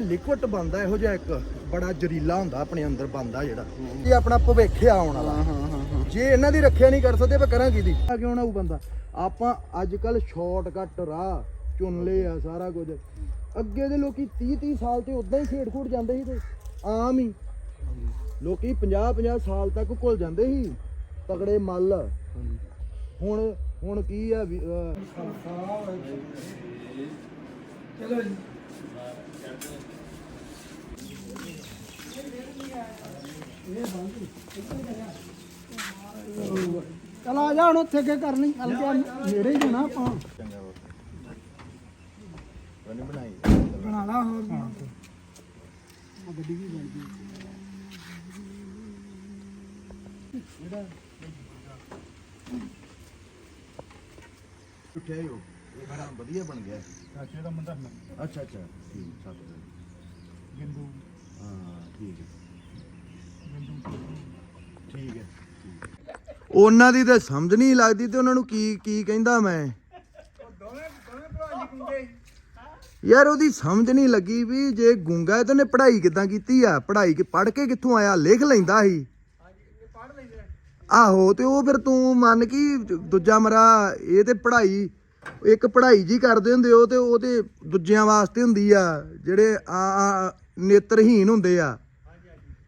Liquid ਬੰਦਾ ਇਹੋ ਜਿਹਾ ਇੱਕ ਬੜਾ ਜ਼ਰੀਲਾ ਹੁੰਦਾ ਆਪਣੇ ਅੰਦਰ ਬੰਦਾ ਜਿਹੜਾ ਇਹ ਆਪਣਾ ਭਵਿੱਖ ਆ ਆਉਣ ਵਾਲਾ। ਜੇ ਇਹਨਾਂ ਦੀ ਰੱਖਿਆ ਨਹੀਂ ਕਰ ਸਕਦੇ ਆਪਾਂ ਕਰਾਂ ਕਿਹਦੀ ਅੱਗੇ ਆਉਣਾ ਉਹ ਬੰਦਾ? ਆਪਾਂ ਅੱਜ ਕੱਲ ਸ਼ਾਰਟਕਟ ਰਾਹ ਚੁਣ ਲਏ ਆ ਸਾਰਾ ਕੁਝ। ਅੱਗੇ ਦੇ ਲੋਕੀ 30 30 ਸਾਲ ਤੇ ਉਦਾਂ ਹੀ ਖੇਡ ਖੂਡ ਜਾਂਦੇ ਸੀ ਤੇ ਆਮ ਹੀ। ਲੋਕੀ 50 50 ਸਾਲ ਤੱਕ ਘੁਲ ਜਾਂਦੇ ਸੀ ਤਗੜੇ ਮੱਲ। ਹੁਣ ਹੁਣ ਕੀ ਆ ਚਲੋ ਜੀ। ਚਲ ਆ ਜਾ ਹੁਣ ਉੱਥੇ ਅੱਗੇ ਕਰ ਲਈ ਹਲਕੇ ਮੇਰੇ ਹੀ ਦੇਣਾ ਆਪਾਂ। ਉਹਨੇ ਬਣਾਈ ਬਣਾ ਲਾ ਹੋਰ। ਬਣਾ ਆ ਗੱਡੀ ਵੀ ਬਣ ਗਈ ਉੱਠਿਆ ਹੀ ਇਹ ਬੜਾ ਵਧੀਆ ਬਣ ਗਿਆ। ਚਾਚੇ ਦਾ ਮੁੰਡਾ। ਅੱਛਾ ਅੱਛਾ। ਠੀਕ ਸੱਤ ਗਿੰਦੂ। ਹਾਂ ਠੀਕ ਹੈ ਗਿੰਦੂ ਠੀਕ ਹੈ ਉਹਨਾਂ ਦੀ ਤਾਂ ਸਮਝ ਨਹੀਂ ਲੱਗਦੀ ਤੇ ਉਹਨਾਂ ਨੂੰ ਕੀ ਕੀ ਕਹਿੰਦਾ ਮੈਂ? ਯਾਰ ਉਹਦੀ ਸਮਝ ਨਹੀਂ ਲੱਗੀ ਵੀ ਜੇ ਗੁੰਗਾ ਹੈ ਤਾਂ ਉਹਨੇ ਪੜ੍ਹਾਈ ਕਿੱਦਾਂ ਕੀਤੀ ਆ? ਪੜ੍ਹਾਈ ਕਿ ਪੜ੍ਹ ਕੇ ਕਿੱਥੋਂ ਆਇਆ? ਲਿਖ ਲੈਂਦਾ ਸੀ। ਆਹੋ, ਤੇ ਉਹ ਫਿਰ ਤੂੰ ਮੰਨ ਕੀ ਦੂਜਾ ਮਰਾ, ਇਹ ਤੇ ਪੜ੍ਹਾਈ, ਇੱਕ ਪੜ੍ਹਾਈ ਜੀ ਕਰਦੇ ਹੁੰਦੇ ਉਹ ਤੇ ਉਹ ਤੇ ਦੂਜਿਆਂ ਵਾਸਤੇ ਹੁੰਦੀ ਆ, ਜਿਹੜੇ ਆ ਆ ਨੇਤਰਹੀਨ ਹੁੰਦੇ ਆ।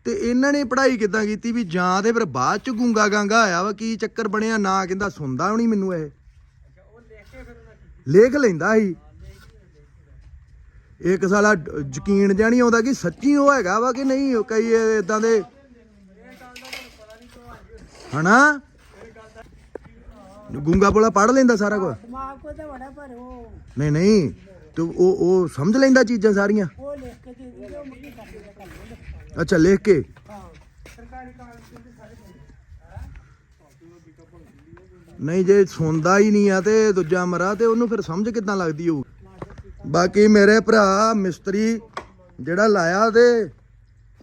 ਤੇ ਇਹਨਾਂ ਨੇ ਪੜ੍ਹਾਈ ਕਿੱਦਾਂ ਕੀਤੀ ਵੀ ਜਾਂ ਤੇ ਫਿਰ ਬਾਅਦ ਚ ਗੁੰਗਾ ਗਾਂਗਾ ਆਇਆ ਵਾ ਕੀ ਚੱਕਰ ਬਣਿਆ ਨਾ ਕਹਿੰਦਾ ਸੁਣਦਾ ਵੀ ਨਹੀਂ ਮੈਨੂੰ ਇਹ। ਅੱਛਾ ਉਹ ਲਿਖ ਕੇ ਫਿਰ ਉਹਨਾਂ ਕੀ ਲੇਖ ਲੈਂਦਾ ਸੀ। ਇੱਕ ਸਾਲਾ ਯਕੀਨ ਨਹੀਂ ਆਉਂਦਾ ਕਿ ਸੱਚੀ ਉਹ ਹੈਗਾ ਵਾ ਕਿ ਨਹੀਂ ਕਈ ਇਦਾਂ ਦੇ। ਹਨਾ? ਗੁੰਗਾ ਬੋਲਾ ਪੜ ਲੈਂਦਾ ਸਾਰਾ ਕੁਝ ਦਿਮਾਗ ਕੋ ਤਾਂ ਬੜਾ ਪਰ ਉਹ। ਨਹੀਂ ਨਹੀਂ ਤੇ ਉਹ ਉਹ ਸਮਝ ਲੈਂਦਾ ਚੀਜ਼ਾਂ ਸਾਰੀਆਂ? ਉਹ ਲਿਖ ਕੇ ਦੇ ਦਿੰਦੇ ਉਹ ਮੁੱਕੀ ਕਰ ਦਿੰਦੇ ਕਰ ਲੈਂਦੇ ਅੱਛਾ, ਲਿਖ ਕੇ। ਨਹੀਂ, ਜੇ ਸੁਣਦਾ ਹੀ ਨਹੀਂ ਆ ਤੇ ਦੂਜਾ ਮਰਾ ਤੇ ਉਹਨੂੰ ਫਿਰ ਸਮਝ ਕਿੱਦਾਂ ਲੱਗਦੀ ਹੋਊ? ਬਾਕੀ ਮੇਰੇ ਭਰਾ ਮਿਸਤਰੀ ਜਿਹੜਾ ਲਾਇਆ ਤੇ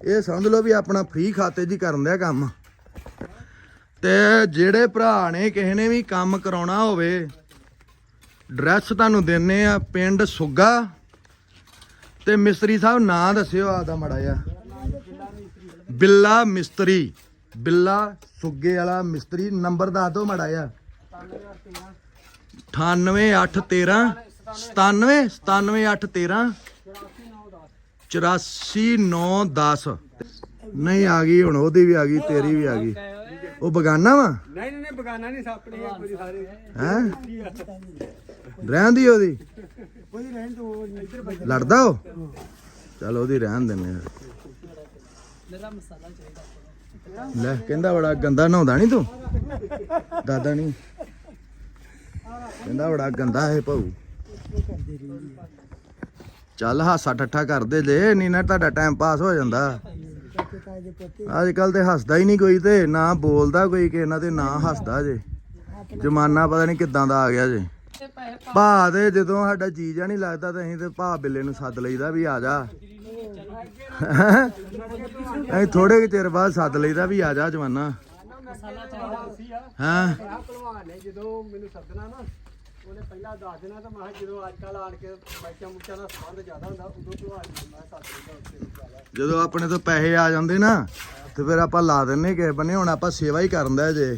ਇਹ ਸਮਝ ਲਓ ਵੀ ਆਪਣਾ ਫ੍ਰੀ ਖਾਤੇ 'ਚ ਹੀ ਕਰਨ ਦਿਆ ਕੰਮ। ਤੇ ਜਿਹੜੇ ਭਰਾ ਨੇ ਕਿਸੇ ਨੇ ਵੀ ਕੰਮ ਕਰਾਉਣਾ ਹੋਵੇ, ਡਰੈਸ ਤੁਹਾਨੂੰ ਦਿੰਨੇ ਆ ਪਿੰਡ ਸੁੱਗਾ। ਤੇ ਮਿਸਤਰੀ ਸਾਹਿਬ ਨਾਂ ਦੱਸਿਓ ਆਦਾ ਮੜਾ ਜਾ ਬਿੱਲਾ ਮਿਸਤਰੀ ਬਿੱਲਾ ਸੁੱਗੇ ਵਾਲਾ ਮਿਸਤਰੀ ਨੰਬਰ ਦੱਸ ਦਿਓ ਮੜਾ ਜਾ 98813 97 97813 84910 ਨਹੀਂ ਆ ਗਈ ਹੁਣ ਉਹਦੀ ਵੀ ਆ ਗਈ ਤੇਰੀ ਵੀ ਆ ਗਈ। ਉਹ ਬਗਾਨਾ ਵਾ? ਨਹੀਂ ਨਹੀਂ ਬਗਾਨਾ ਨਹੀਂ ਸਾਪਣੇ ਇੱਕ ਵਾਰੀ ਸਾਰੇ। ਹੈ? ਰਹਿੰਦੀ ਉਹਦੀ? ਕੋਈ ਰਹਿਣ ਲੜਦਾ ਉਹ? ਚਲ ਉਹਦੀ ਰਹਿਣ ਦਿੰਨੇ ਆ ਮੇਰਾ ਮਸਾਲਾ ਚਾਹੀਦਾ ਲੈ, ਕਹਿੰਦਾ ਬੜਾ ਗੰਦਾ ਨਹਾਉਂਦਾ ਨਹੀਂ ਤੂੰ? ਦਾਦਾ ਨਹੀਂ ਕਹਿੰਦਾ ਬੜਾ ਗੰਦਾ ਹੈ ਭਾਊ। ਚੱਲ ਹਾਸਾ ਠੱਠਾ ਕਰਦੇ ਜੇ ਨਹੀਂ ਨਾ ਤੁਹਾਡਾ ਟਾਈਮ ਪਾਸ ਹੋ ਜਾਂਦਾ। ਅੱਜ ਕੱਲ ਤੇ ਹੱਸਦਾ ਹੀ ਨਹੀਂ ਕੋਈ ਤੇ, ਨਾ ਬੋਲਦਾ ਕੋਈ ਕਿਸੇ ਨਾਲ ਤੇ ਨਾ ਹੱਸਦਾ ਜੇ। ਜਮਾਨਾ ਪਤਾ ਨਹੀਂ ਕਿੱਦਾਂ ਦਾ ਆ ਗਿਆ ਜੇ। ਭਾ ਤੇ ਜਦੋਂ ਸਾਡਾ ਜੀ ਜਾ ਨਹੀਂ ਲੱਗਦਾ ਤਾਂ ਅਸੀਂ ਤੇ ਭਾ ਬਿੱਲੇ ਨੂੰ ਸੱਦ ਲਈਦਾ ਵੀ ਆ ਜਾ। ਅਸੀਂ ਥੋੜੇ ਚਿਰ ਬਾਅਦ ਸੱਦ ਲਈਦਾ ਵੀ ਆ ਜਾ ਜਵਾਨਾ। ਹਾਂ। ਭਲਵਾਨ ਨੇ ਜਦੋਂ ਮੈਨੂੰ ਸੱਦਣਾ ਨਾ ਉਹਨੇ ਪਹਿਲਾਂ ਦੱਸ ਦੇਣਾ ਤਾਂ ਮੈਂ ਜਦੋਂ ਅੱਜ ਕੱਲ ਆਣ ਕੇ ਬੱਚਾ ਮੁੱਚਾ ਦਾ ਸੰਬੰਧ ਜ਼ਿਆਦਾ ਹੁੰਦਾ ਉਦੋਂ ਭਲਵਾਨ ਮੈਂ ਸੱਦ ਦਿੰਦਾ ਜਦੋਂ ਆਪਣੇ ਤੋਂ ਪੈਸੇ ਆ ਜਾਂਦੇ ਨਾ, ਤੇ ਫਿਰ ਆਪਾਂ ਲਾ ਦਿੰਨੇ ਕਿਸੇ ਬੰਨੇ, ਹੁਣ ਆਪਾਂ ਸੇਵਾ ਹੀ ਕਰਨਦਾ ਜੇ।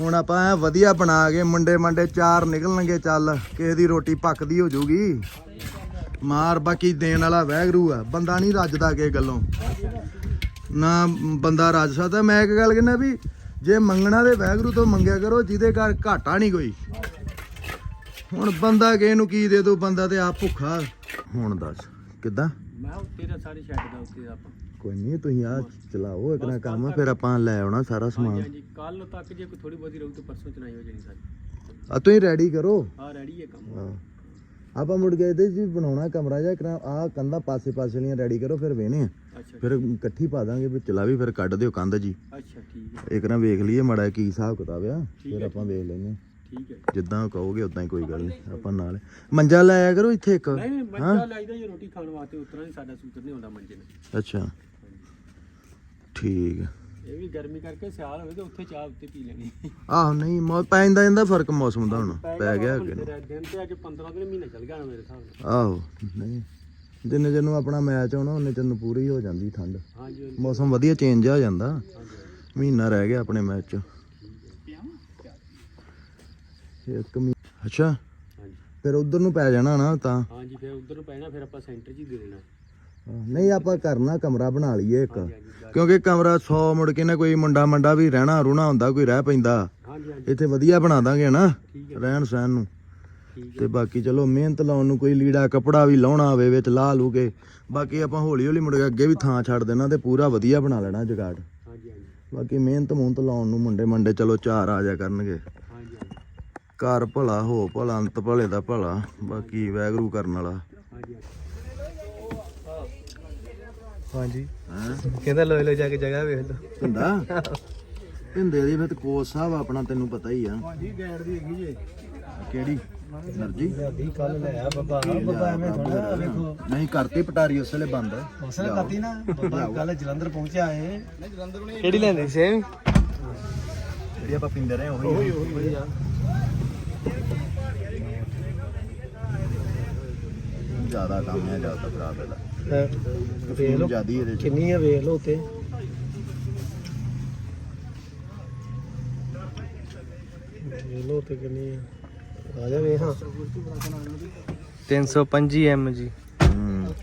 ਹੁਣ ਆਪਾਂ ਵਧੀਆ ਬਣਾ ਕੇ ਮੁੰਡੇ ਮੰਡੇ ਚਾਰ ਨਿਕਲਣਗੇ ਚੱਲ, ਕਿਸੇ ਦੀ ਰੋਟੀ ਪੱਕਦੀ ਹੋ ਜਾਊਗੀ। ਮਾਰ ਬਾਕੀ ਦੇਣ ਵਾਲਾ ਵੈਗਰੂ ਆ। ਬੰਦਾ ਨਹੀਂ ਰੱਜਦਾ ਕਿਸੇ ਗੱਲੋਂ। ਨਾ ਬੰਦਾ ਰੱਜ ਸਕਦਾ। ਮੈਂ ਇੱਕ ਗੱਲ ਕਹਿੰਦਾ ਵੀ ਜੇ ਮੰਗਣਾ ਤੇ ਵੈਗਰੂ ਤੋਂ ਮੰਗਿਆ ਕਰੋ ਜਿਹਦੇ ਘਰ ਘਾਟਾ ਨਹੀਂ ਕੋਈ। ਹੁਣ ਬੰਦਾ ਕਿਸੇ ਨੂੰ ਕੀ ਦੇ ਦੋ ਬੰਦਾ ਤੇ ਆਪ ਭੁੱਖਾ। ਹੁਣ ਦੱਸ ਕਿੱਦਾਂ? ਮੈਂ ਉੱਤੇ ਦਾ ਸਾਰੇ ਛੱਡ ਦਾ ਉੱਤੇ ਦਾ ਆਪਾਂ। ਕੋਈ ਨਹੀਂ ਤੁਸੀਂ ਆ ਚਲਾਓ ਇੱਕ ਨਾ ਕੰਮ ਫਿਰ ਆਪਾਂ ਲੈ ਆਉਣਾ ਸਾਰਾ ਸਮਾਨ। ਹਾਂਜੀ ਕੱਲ ਤੱਕ ਜੇ ਕੋਈ ਥੋੜੀ ਬਹੁਤੀ ਰਹੂ ਤਾਂ ਪਰਸੋਂ ਚਲਾਈ ਹੋ ਜਾਣੀ ਸਾਡੀ ਆ ਤੁਸੀਂ ਰੈਡੀ ਕਰੋ। ਆ ਰੈਡੀ ਹੈ ਕੰਮ। ਹਾਂ। ਆਪਾਂ ਮੁੜ ਕੇ ਇਹਦੇ ਜੀ ਬਣਾਉਣਾ ਕਮਰਾ ਜਾਂ ਕਰਾ ਆ ਕੰਧਾਂ ਪਾਸੇ ਪਾਸੇ ਲੀਆਂ ਰੈਡੀ ਕਰੋ ਫਿਰ ਵੇਨੇ ਆ। ਅੱਛਾ ਫਿਰ ਇਕੱਠੀ ਪਾ ਦਾਂਗੇ ਵੀ ਚਲਾ ਵੀ ਫਿਰ ਕੱਢ ਦਿਓ ਕੰਧ ਜੀ। ਅੱਛਾ ਠੀਕ ਹੈ। ਇੱਕ ਨਾ ਵੇਖ ਲਈਏ ਮੜਾ ਕੀ ਹਿਸਾਬ ਕਿਤਾਬ ਆ ਫਿਰ ਹੈ, ਆਪਾਂ ਵੇਖ ਲੈਨੇ ਠੀਕ ਹੈ। ਜਿੱਦਾਂ ਕਹੋਗੇ ਉਦਾਂ ਹੀ ਕੋਈ ਗੱਲ ਨਹੀਂ ਆਪਾਂ ਨਾਲ ਮੰਜਾ ਲਾਇਆ ਕਰੋ ਇੱਥੇ ਇੱਕ। ਨਹੀਂ ਨਹੀਂ ਮੰਜਾ ਲਾਈਦਾ ਜੇ ਰੋਟੀ ਖਾਣ ਵਾਸਤੇ ਉਤਰਾ ਨਹੀਂ ਸਾਡਾ ਸੂਤਰ ਨਹੀਂ ਹੁੰਦਾ ਮੰਜੇ ਨਾਲ ਅੱਛਾ। ਠੀਕ ਆ। ਇਹ ਵੀ ਗਰਮੀ ਕਰਕੇ ਸਿਆਲ ਹੋਵੇ ਤਾਂ ਉੱਥੇ ਚਾਹ ਉੱਤੇ ਪੀ ਲੈਣੀ। ਆਹੋ ਨਹੀਂ ਮੌ ਪੈਂਦਾ ਜਾਂਦਾ ਫ਼ਰਕ ਮੌਸਮ ਦਾ ਹੁਣ ਪੈ ਗਿਆ ਹੁਣ ਅੱਗੇ। ਦਿਨ ਤੇ ਅੱਜ 15 ਦਿਨ ਮਹੀਨਾ ਚੱਲ ਗਿਆ ਹੋਣਾ ਮੇਰੇ ਹਿਸਾਬ ਨਾਲ। ਆਹੋ ਨਹੀਂ। ਜਿੰਨੇ ਚਿਰ ਨੂੰ ਆਪਣਾ ਮੈਚ ਆਉਣਾ ਉਹਨੇ ਚਿਰ ਨੂੰ ਪੂਰੀ ਹੋ ਜਾਂਦੀ ਠੰਡ। ਹਾਂਜੀ ਹਾਂਜੀ। ਮੌਸਮ ਵਧੀਆ ਚੇਂਜ ਹੋ ਜਾਂਦਾ। ਮਹੀਨਾ ਰਹਿ ਗਿਆ ਆਪਣੇ ਮੈਚ ਚ। ਇੱਕ ਮਹੀਨਾ ਅੱਛਾ। ਹਾਂਜੀ। ਫਿਰ ਉਧਰ ਨੂੰ ਪੈ ਜਾਣਾ ਨਾ ਤਾਂ। ਹਾਂਜੀ ਫਿਰ ਉਧਰ ਨੂੰ ਪੈਣਾ ਫਿਰ ਆਪਾਂ ਸੈਂਟਰ 'ਚ ਹੀ ਦੇ ਦੇਣਾ। ਨਹੀਂ ਆਪਾਂ ਕਰਨਾ ਕਮਰਾ ਬਣਾ ਲਈਏ ਇੱਕ। ਕਿਉਂਕਿ ਕਮਰਾ 100 ਮੁੜ ਕੇ ਨਾ ਕੋਈ ਮੁੰਡਾ ਮੰਡਾ ਵੀ ਰਹਿਣਾ ਰੁਣਾ ਹੁੰਦਾ ਕੋਈ ਰਹਿ ਪੈਂਦਾ। ਇੱਥੇ ਵਧੀਆ ਬਣਾ ਦਾਂਗੇ ਨਾ ਠੀਕ ਹੈ। ਰਹਿਣ ਸਹਿਣ ਨੂੰ। ਤੇ ਬਾਕੀ ਚਲੋ ਮਿਹਨਤ ਲਾਉਣ ਨੂੰ ਕੋਈ ਲੀੜਾ ਕਪੜਾ ਵੀ ਲਾਉਣਾ ਹੋਵੇ ਵਿੱਚ ਲਾ ਲੂ ਕੇ ਬਾਕੀ ਆਪਾਂ ਹੌਲੀ ਹੌਲੀ ਮੁੜ ਕੇ ਅੱਗੇ ਵੀ ਥਾਂ ਛੱਡ ਦੇਣਾ ਤੇ ਪੂਰਾ ਵਧੀਆ ਬਣਾ ਲੈਣਾ ਜਗਾੜ। ਬਾਕੀ ਮਿਹਨਤ ਮੁਹਨਤ ਲਾਉਣ ਨੂੰ ਮੁੰਡੇ ਮੰਡੇ ਚਲੋ ਚਾਰ ਆ ਜਾ ਕਰਨਗੇ ਘਰ ਭਲਾ ਹੋ ਭਲਾ ਅੰਤ ਭਲੇ ਦਾ ਭਲਾ। ਬਾਕੀ ਵੈਗਰੂ ਕਰਨ ਵਾਲਾ। ਹਾਂਜੀ। ਹਾਂਜੀ ਹੈ। ਕਹਿੰਦਾ ਲੋਏ ਲੋ ਜਾ ਕੇ ਜਗ੍ਹਾ ਵੇਖ ਲੋ। ਪਿੰਦਾ ਪਿੰਦੇ ਦੀ ਫਿਰ ਕੋਚ ਸਾਹਿਬ ਆਪਣਾ ਤੈਨੂੰ ਪਤਾ ਹੀ ਆ। ਹਾਂਜੀ ਗੈਂਡ ਦੀ ਹੈਗੀ ਜੇ। ਕਿਹੜੀ? ਨਰਜੀ ਸਾਡੀ ਕੱਲ ਲੈ ਆ ਬੱਬਾ। ਬੱਬਾ ਐਵੇਂ ਥੋੜਾ ਵੇਖੋ। ਨਹੀਂ ਕਰਤੀ ਪਟਾਰੀ ਉਸ ਵੇਲੇ ਬੰਦ। ਹੌਸਲਾ ਕਰਦੀ ਨਾ। ਬੱਬਾ ਕੱਲ ਜਲੰਧਰ ਪਹੁੰਚਿਆ ਏ। ਕਿਹੜੀ ਲੈਂਦੀ ਸੇਮ? ਜਿਹੜੀ ਆਪਾਂ ਪਿੰਦੇ ਰਹੇ ਉਹੀ ਵਧੀਆ ਜ਼ਿਆਦਾ ਕੰਮ ਹੈ ਜ਼ਿਆਦਾ ਭਰਾ ਪਹਿਲਾ ਵੇਖ ਲੋ ਜਿਆਦੀ ਇਹਦੇ ਚ। ਕਿੰਨੀ ਆ ਵੇਖ ਲੋ ਉੱਤੇ। ਵੇਖ ਲੋ ਉੱਤੇ ਕਿੰਨੀ ਆ। ਆ ਜਾ ਵੇਖ ਹਾਂ। 325 ਐਮ ਜੀ। ਹੂੰ।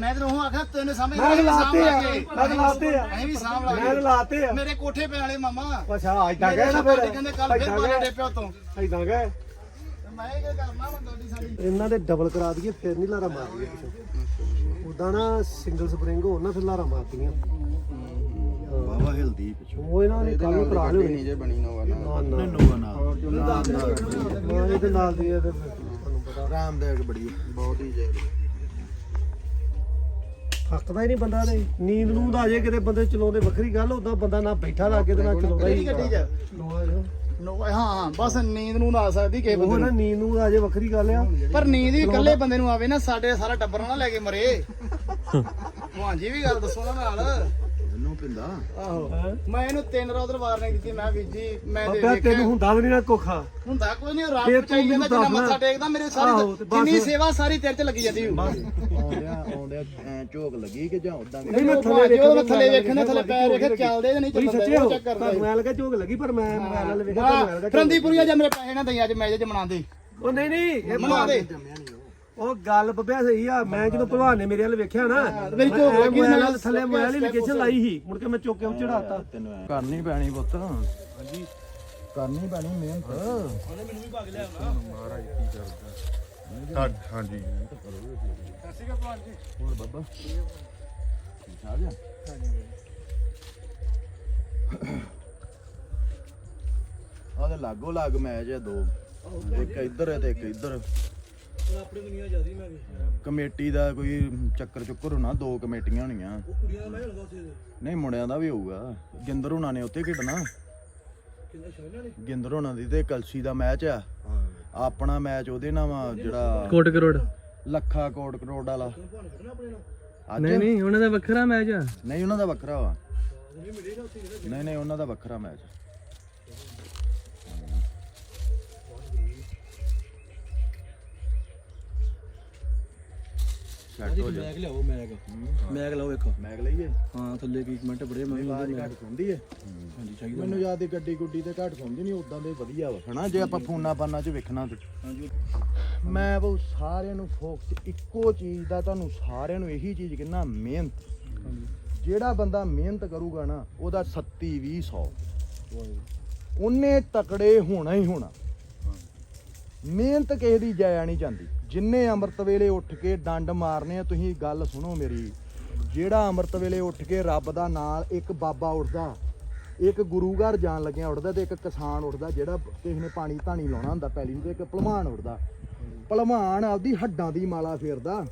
ਮੈਂ ਤੈਨੂੰ ਉਹ ਆਖਿਆ ਤੈਨੂੰ ਸਮਝ ਮੈਂ ਨਹੀਂ ਲਾਤੇ ਆ। ਮੈਂ ਲਾਤੇ ਆ। ਐਂ ਵੀ ਸਾਂਭ ਲਾ ਮੈਂ ਲਾਤੇ ਆ। ਮੇਰੇ ਕੋਠੇ ਪੈ ਵਾਲੇ ਮਾਮਾ। ਅੱਛਾ ਮੇਰੇ ਗਏ ਨਾ ਫਿਰ। ਕਹਿੰਦੇ ਕੱਲ ਫੇਰ ਪਾਣੀ ਡੇਪਿਆ ਤੋਂ ਇਦਾਂ ਗਏ ਤੇ ਮੈਂ ਇਹ ਕਰਨਾ ਵਾ ਗੱਡੀ ਸਾਡੀ ਇਹਨਾਂ ਦੇ ਡਬਲ ਕਰਾ ਦਈਏ ਫਿਰ ਨਹੀਂ ਲਾਰਾ ਮਾਰਦੀਆਂ ਪਿੱਛੋਂ ਉਦਾਂ ਨਾ। ਸਿੰਗਲ ਸਪਰਿੰਗ ਹੋਣ ਨਾ ਫਿਰ ਲਾਰਾ ਮਾਰਦੀਆਂ ਵਾਵਾ ਹਿਲਦੀ ਪਿੱਛੋਂ। ਉਹ ਇਹਨਾਂ ਨੇ ਕੱਲ ਨੂੰ ਕਰਾ ਲਿਓ? ਜੇ ਬਣੀ ਨਾ ਨਾ। ਨਾ ਨੋਵਾ ਹਾਂ ਇਹਦੇ ਨਾਲ ਦੀ ਇਹ ਤੁਹਾਨੂੰ ਪਤਾ। ਆਰਾਮਦਾਇਕ ਬੜੀ ਬਹੁਤ ਹੀ ਜ਼ਿਆਦਾ ਥੱਕਦਾ ਹੀ ਨਹੀਂ ਬੰਦਾ ਤੇ। ਨੀਂਦ ਨੂੰ ਆ ਜੇ ਕਿਤੇ ਬੰਦੇ ਚਲਾਉਂਦੇ ਵੱਖਰੀ ਗੱਲ ਉਦਾਂ ਬੰਦਾ ਨਾ ਬੈਠਾ ਲਾ ਕੇ ਤੇ ਨਾ ਚਲਾਉਂਦਾ ਹੀ ਗੱਡੀ 'ਚ? ਨੋ ਹਾਂ ਹਾਂ ਬਸ ਨੀਂਦ ਨੂੰ ਨਾ ਆ ਸਕਦੀ ਕਿਸੇ ਉਹ ਬੰਦੇ ਨਾ ਨੀਂਦ ਨੂੰ ਆ ਜੇ ਵੱਖਰੀ ਗੱਲ ਆ। ਪਰ ਨੀਂਦ ਵੀ ਇਕੱਲੇ ਬੰਦੇ ਨੂੰ ਆਵੇ ਨਾ ਸਾਡੇ ਸਾਰਾ ਟੱਬਰ ਨਾ ਲੈ ਕੇ ਮਰੇ। ਹਾਂਜੀ ਵੀ ਗੱਲ ਦੱਸੋ ਨਾ ਨਾਲ। ਪਿੰਦਾ। ਆਹੋ। ਮੈਂ ਇਹਨੂੰ ਤਿੰਨ ਰੋਦਰ ਵਾਰਨਿੰਗ ਦਿੱਤੀ ਮੈਂ ਵੀ ਜੀ ਮੈਂ ਤੇ ਵੇਖਿਆ ਤੈਨੂੰ ਹੁੰਦਾ ਵੀ ਨਹੀਂ ਨਾ ਕੋਖਾ। ਹੁੰਦਾ ਕੋਈ ਨਹੀਂ ਰਾਤ ਫੇਰ ਤੂੰ ਚਾਹੀਦਾ ਮੈਨੂੰ ਜਿੰਨਾ ਦੱਸ ਨਾ। ਮੱਥਾ ਟੇਕਦਾ ਮੇਰੇ ਆਹੋ, ਸਾਰੀ ਬਸ। ਜਿੰਨੀ ਸੇਵਾ ਸਾਰੀ ਤੇਰੇ ਤੇ ਲੱਗੀ ਜਾਂਦੀ ਹੋਊ ਆਉਂਦਿਆਂ ਆਉਂਦਿਆਂ ਐ ਝੋਕ ਲੱਗੀ ਕਿ ਜਾਂ ਉਦਾਂ ਨਹੀਂ ਮੈਂ ਉਹ ਥੱਲੇ ਜੋ ਵੇਖਿਆ ਥੱਲੇ ਵੇਖਣਾ ਥੱਲੇ ਪੈਰ ਵੇਖੇ ਚੱਲਦੇ ਜਾਂ ਨਹੀਂ ਤੁਸੀਂ ਚੱਲਦੇ ਸੱਚੇ ਹੋ? ਉਹ ਚੈੱਕ ਕਰਦਾ ਤੁਹਾਨੂੰ ਐਂ ਲੱਗਾ ਝੋਕ ਲੱਗੀ ਪਰ ਮੈਂ ਮੋਬਾਈਲ ਨਾਲ ਵੇਖਿਆ ਤੁਹਾਨੂੰ ਐਂ ਹਾਂ ਲੱਗਾ। ਫਰੰਦੀਪੁਰੀਆ ਜਾਂ ਮੇਰੇ ਪੈਸੇ ਨਾ ਦਈ ਅੱਜ ਮੈਚ ਚ ਮਨਾਉਂਦੇ ਉਹ ਨਹੀਂ ਨਹੀਂ ਇਹ ਮਨਾ ਦੇ ਉਹ ਗੱਲ ਬੱਬਿਆ ਸਹੀ ਆ। ਮੈਂ ਜਦੋਂ ਭਲਵਾਨ ਨੇ ਮੇਰੇ ਵੱਲ ਵੇਖਿਆ ਨਾ ਮੇਰੀ ਝੋਕ ਮੈਂ ਲੱਗੀ, ਮੋਬਾਈਲ ਮੈਂ ਨਾਲ ਥੱਲੇ ਮੋਬਾਈਲ ਦੀ ਲੋਕੇਸ਼ਨ ਲਾਈ ਸੀ। ਮੁੜ ਕੇ ਮੈਂ ਚੁੱਕ ਕੇ ਉਹ ਚੜਾਤਾ ਕਰਨੀ ਪੈਣੀ ਪੁੱਤ। ਹਾਂਜੀ। ਕਰਨੀ ਪੈਣੀ ਮਿਹਨਤ। ਹਾਂ- ਹਾਂਜੀ। ਹੋਰ ਬਾਬਾ? ਠੀਕ ਠਾਕ ਆ? ਆਹ ਤੇ ਲਾਗੋ ਲੱਗ ਮੈਚ ਆ ਦੋ। ਇੱਕ ਇੱਧਰ ਹੈ ਤੇ ਇੱਕ ਇੱਧਰ। ਆਪਣੀ ਦੁਨੀਆ ਜਿਆਦੀ ਮੈਂ ਵੀ। ਕਮੇਟੀ ਦਾ ਕੋਈ ਚੱਕਰ ਚੁੱਕਰ ਹੋਣਾ ਦੋ ਕਮੇਟੀਆਂ ਹੋਣੀਆਂ। ਉਹ ਕੁੜੀਆਂ ਦਾ ਮੈਂ ਹੋਣਾ ਉੱਥੇ। ਨਹੀਂ ਮੁੰਡਿਆਂ ਦਾ ਵੀ ਹੋਊਗਾ। ਗਿੰਦਰ ਹੋਣਾ ਨੇ ਉੱਥੇ ਖੇਡਣਾ। ਕਿੰਨਾ ਸ਼ੋਇਨਾ ਨੇ? ਗਿੰਦਰ ਹੋਣਾ ਦੀ ਤੇ ਕਲਸੀ ਦਾ ਮੈਚ ਆ। ਆਪਣਾ ਮੈਚ ਉਹਦੇ ਨਾਲ ਵਾ ਜਿਹੜਾ ਕੋਟ ਕਰੋੜ। ਲੱਖਾ ਕੋਟ ਕਰੋੜ ਵਾਲਾ। ਅੱਜ? ਨਹੀਂ ਨਹੀਂ ਉਹਨਾਂ ਦਾ ਵੱਖਰਾ ਮੈਚ ਆ। ਨਹੀਂ ਉਹਨਾਂ ਦਾ ਵੱਖਰਾ ਵਾ। ਨਹੀਂ ਨਹੀਂ ਉਹਨਾਂ ਦਾ ਵੱਖਰਾ ਮੈਚ ਸੈੱਟ ਹੋ ਜਾ ਲਿਆਓ ਮੈਗ। ਮੈਗ ਲਾਓ ਇੱਕ ਮੈਗ ਲਈਏ। ਹਾਂ ਥੱਲੇ ਕੀ ਕਮੈਂਟ ਬੜੇ ਆਵਾਜ਼ ਘੱਟ ਸੁਣਦੀ ਹੈ ਹਾਂਜੀ ਚਾਹੀਦਾ ਮੈਨੂੰ ਯਾਦ ਹੈ ਗੱਡੀ ਗੁੱਡੀ ਤੇ ਘੱਟ ਸੁਣਦੀ ਨਹੀਂ ਉਦਾਂ ਦੇ ਵਧੀਆ ਵਾ ਹਨਾ? ਜੇ ਆਪਾਂ ਫੋਨਾਂ ਪਾਨਾਂ 'ਚ ਵੇਖਣਾ ਤੇ। ਹਾਂਜੀ। ਮੈਂ ਬਹੁ ਸਾਰਿਆਂ ਨੂੰ ਫੋਕਸ ਇੱਕੋ ਚੀਜ਼ ਦਾ ਤੁਹਾਨੂੰ ਸਾਰਿਆਂ ਨੂੰ ਇਹੀ ਚੀਜ਼ ਕਹਿੰਦਾ ਮਿਹਨਤ। ਜਿਹੜਾ ਬੰਦਾ ਮਿਹਨਤ ਕਰੂਗਾ ਨਾ ਉਹਦਾ 37 20 100 ਉਹਨੇ ਤਕੜੇ ਹੋਣਾ ਹੀ ਹੋਣਾ। ਮਿਹਨਤ ਕਿਸੇ ਦੀ ਜਾਇਆ ਨਹੀਂ ਜਾਂਦੀ। ਜਿੰਨੇ ਅੰਮ੍ਰਿਤ ਵੇਲੇ ਉੱਠ ਕੇ ਡੰਡ ਮਾਰਨੇ ਆ, ਤੁਸੀਂ ਗੱਲ ਸੁਣੋ ਮੇਰੀ। ਜਿਹੜਾ ਅੰਮ੍ਰਿਤ ਵੇਲੇ ਉੱਠ ਕੇ ਰੱਬ ਦਾ ਨਾਲ ਇੱਕ ਬਾਬਾ ਉੱਠਦਾ, ਇੱਕ ਗੁਰੂ ਘਰ ਜਾਣ ਲੱਗਿਆ ਉੱਠਦਾ ਤੇ ਇੱਕ ਕਿਸਾਨ ਉੱਠਦਾ, ਜਿਹੜਾ ਕਿਸੇ ਨੇ ਪਾਣੀ ਧਾਣੀ ਲਾਉਣਾ ਹੁੰਦਾ ਪੈਲੀ ਨੂੰ ਤੇ ਇੱਕ ਭਲਵਾਨ ਉੱਠਦਾ। ਭਲਵਾਨ ਆਪਦੀ ਹੱਡਾਂ ਦੀ ਮਾਲਾ ਫੇਰਦਾ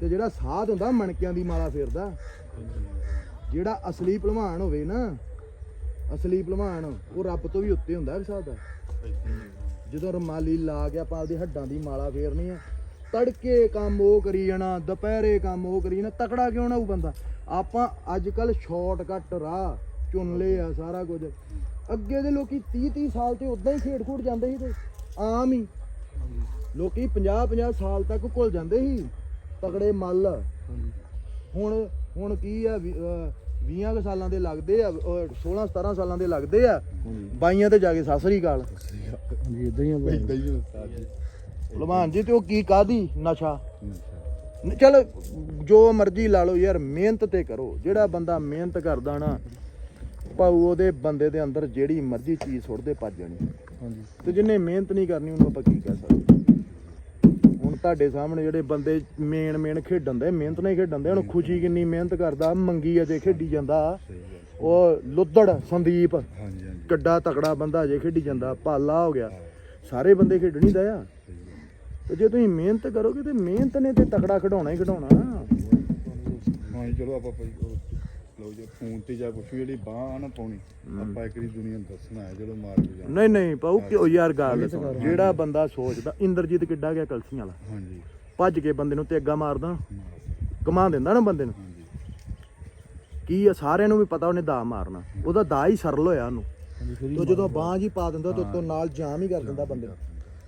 ਤੇ ਜਿਹੜਾ ਸਾਧ ਹੁੰਦਾ, ਮਣਕਿਆਂ ਦੀ ਮਾਲਾ ਫੇਰਦਾ। ਜਿਹੜਾ ਅਸਲੀ ਭਲਵਾਨ ਹੋਵੇ ਨਾ, ਅਸਲੀ ਭਲਵਾਨ, ਉਹ ਰੱਬ ਤੋਂ ਵੀ ਉੱਤੇ ਹੁੰਦਾ ਵੀ ਹਿਸਾਬ ਦਾ ਜਦੋਂ ਰਮਾਲੀ ਲਾ ਕੇ ਆਪਾਂ ਆਪਦੀ ਹੱਡਾਂ ਦੀ ਮਾਲਾ ਫੇਰਨੀ ਆ ਤੜਕੇ ਕੰਮ ਉਹ ਕਰੀ ਜਾਣਾ ਦੁਪਹਿਰੇ ਕੰਮ ਉਹ ਕਰੀ ਜਾਣਾ ਤਕੜਾ ਕਿਉਂ ਨਾ ਉਹ ਬੰਦਾ? ਆਪਾਂ ਅੱਜ ਕੱਲ ਸ਼ਾਰਟਕਟ ਰਾਹ ਚੁਣ ਲਏ ਆ ਸਾਰਾ ਕੁਝ। ਅੱਗੇ ਦੇ ਲੋਕੀ 30 30 ਸਾਲ ਤੇ ਉਦਾਂ ਹੀ ਖੇਡ ਖੂਡ ਜਾਂਦੇ ਸੀ ਤੇ ਆਮ ਹੀ। ਲੋਕੀ 50 50 ਸਾਲ ਤੱਕ ਘੁਲ ਜਾਂਦੇ ਸੀ ਤਗੜੇ ਮੱਲ। ਹੁਣ ਹੁਣ ਕੀ ਆ 20 ਕੁ ਸਾਲਾਂ ਦੇ ਲੱਗਦੇ ਆ 16 17 ਸਾਲਾਂ ਦੇ ਲੱਗਦੇ ਆ ਬਾਈਆਂ ਤੇ ਜਾ ਕੇ ਸਾਸਰੀ ਕਾਲ ਹਾਂਜੀ ਇਦਾਂ ਹੀ ਆ ਇਦਾਂ ਹੀ ਹੁੰਦਾ ਜੀ। ਭਲਵਾਨ ਜੀ ਤੇ ਉਹ ਕੀ ਕਾਦੀ ਨਸ਼ਾ। ਨ- ਚੱਲ ਜੋ ਮਰਜ਼ੀ ਲਾ ਲਓ ਯਾਰ ਮਿਹਨਤ ਤੇ ਕਰੋ। ਜਿਹੜਾ ਬੰਦਾ ਮਿਹਨਤ ਕਰਦਾ ਨਾ ਭਾਊ ਉਹਦੇ ਬੰਦੇ ਦੇ ਅੰਦਰ ਜਿਹੜੀ ਮਰਜ਼ੀ ਚੀਜ਼ ਸੁੱਟਦੇ ਭੱਜ ਜਾਣੀ। ਹਾਂਜੀ। ਤੇ ਜਿੰਨੇ ਮਿਹਨਤ ਨਹੀਂ ਕਰਨੀ ਉਹਨੂੰ ਆਪਾਂ ਕੀ ਕਹਿ ਸਕਦੇ? ਹੁਣ ਤੁਹਾਡੇ ਸਾਹਮਣੇ ਜਿਹੜੇ ਬੰਦੇ ਮੇਨ ਮੇਨ ਖੇਡਣ ਦੇ ਮਿਹਨਤ ਨਹੀਂ ਖੇਡਣ ਦੇ ਹੁਣ ਖੁਸ਼ੀ ਕਿੰਨੀ ਮਿਹਨਤ ਕਰਦਾ ਮੰਗੀ ਅਜੇ ਖੇਡੀ ਜਾਂਦਾ। ਉਹ ਲੁੱਦੜ ਸੰਦੀਪ ਹਾਂਜੀ ਹਾਂਜੀ। ਕੱਡਾ ਤਕੜਾ ਬੰਦਾ ਅਜੇ ਖੇਡੀ ਜਾਂਦਾ ਪਾਲਾ ਹੋ ਗਿਆ। ਸਾਰੇ ਬੰਦੇ ਖੇਡਣੀ ਦਾ ਆ ਤੇ ਜੇ ਤੁਸੀਂ ਮਿਹਨਤ ਕਰੋਗੇ ਤੇ ਮਿਹਨਤ ਨੇ ਤੇ ਤਕੜਾ ਖਿਡਾਉਣਾ ਹੀ ਖਿਡਾਉਣਾ ਹਾਂ ਜੀ ਚਲੋ ਆਪਾਂ ਭਾਈ ਲਓ ਜੀ ਫੋਨ ਤੇ ਜਾ ਕੁਛ ਜਿਹੜੀ ਬਾਹ ਨਾ ਪਾਉਣੀ ਆਪਾਂ ਇੱਕ ਦੀ ਦੁਨੀਆ ਨੂੰ ਦੱਸਣਾ ਹੈ ਜਦੋਂ ਮਾਰ ਕੇ ਜਾਣਾ। ਨਹੀਂ ਨਹੀਂ ਪਾਉ ਕਿਉਂ ਯਾਰ ਗੱਲ ਜਿਹੜਾ ਬੰਦਾ ਸੋਚਦਾ ਇੰਦਰਜੀਤ ਕਿੱਡਾ ਗਿਆ ਕਲਸੀਆਂ ਵਾਲਾ। ਹਾਂਜੀ। ਭੱਜ ਕੇ ਬੰਦੇ ਨੂੰ ਤੇਗਾ ਮਾਰਦਾ। ਕਮਾ ਦਿੰਦਾ ਨਾ ਬੰਦੇ ਨੂੰ। ਕੀ ਆ ਸਾਰਿਆਂ ਨੂੰ ਵੀ ਪਤਾ ਉਹਨੇ ਦਾ ਮਾਰਨਾ। ਉਹਦਾ ਦਾ ਹੀ ਸਰਲ ਹੋਇਆ ਉਹਨੂੰ। ਤੋ ਜਦੋਂ ਬਾਂਹ ਜੀ ਪਾ ਦਿੰਦਾ ਤੇ ਉੱਤੋਂ ਨਾਲ ਜਾਮ ਹੀ ਕਰ ਦਿੰਦਾ ਬੰਦੇ ਨੂੰ।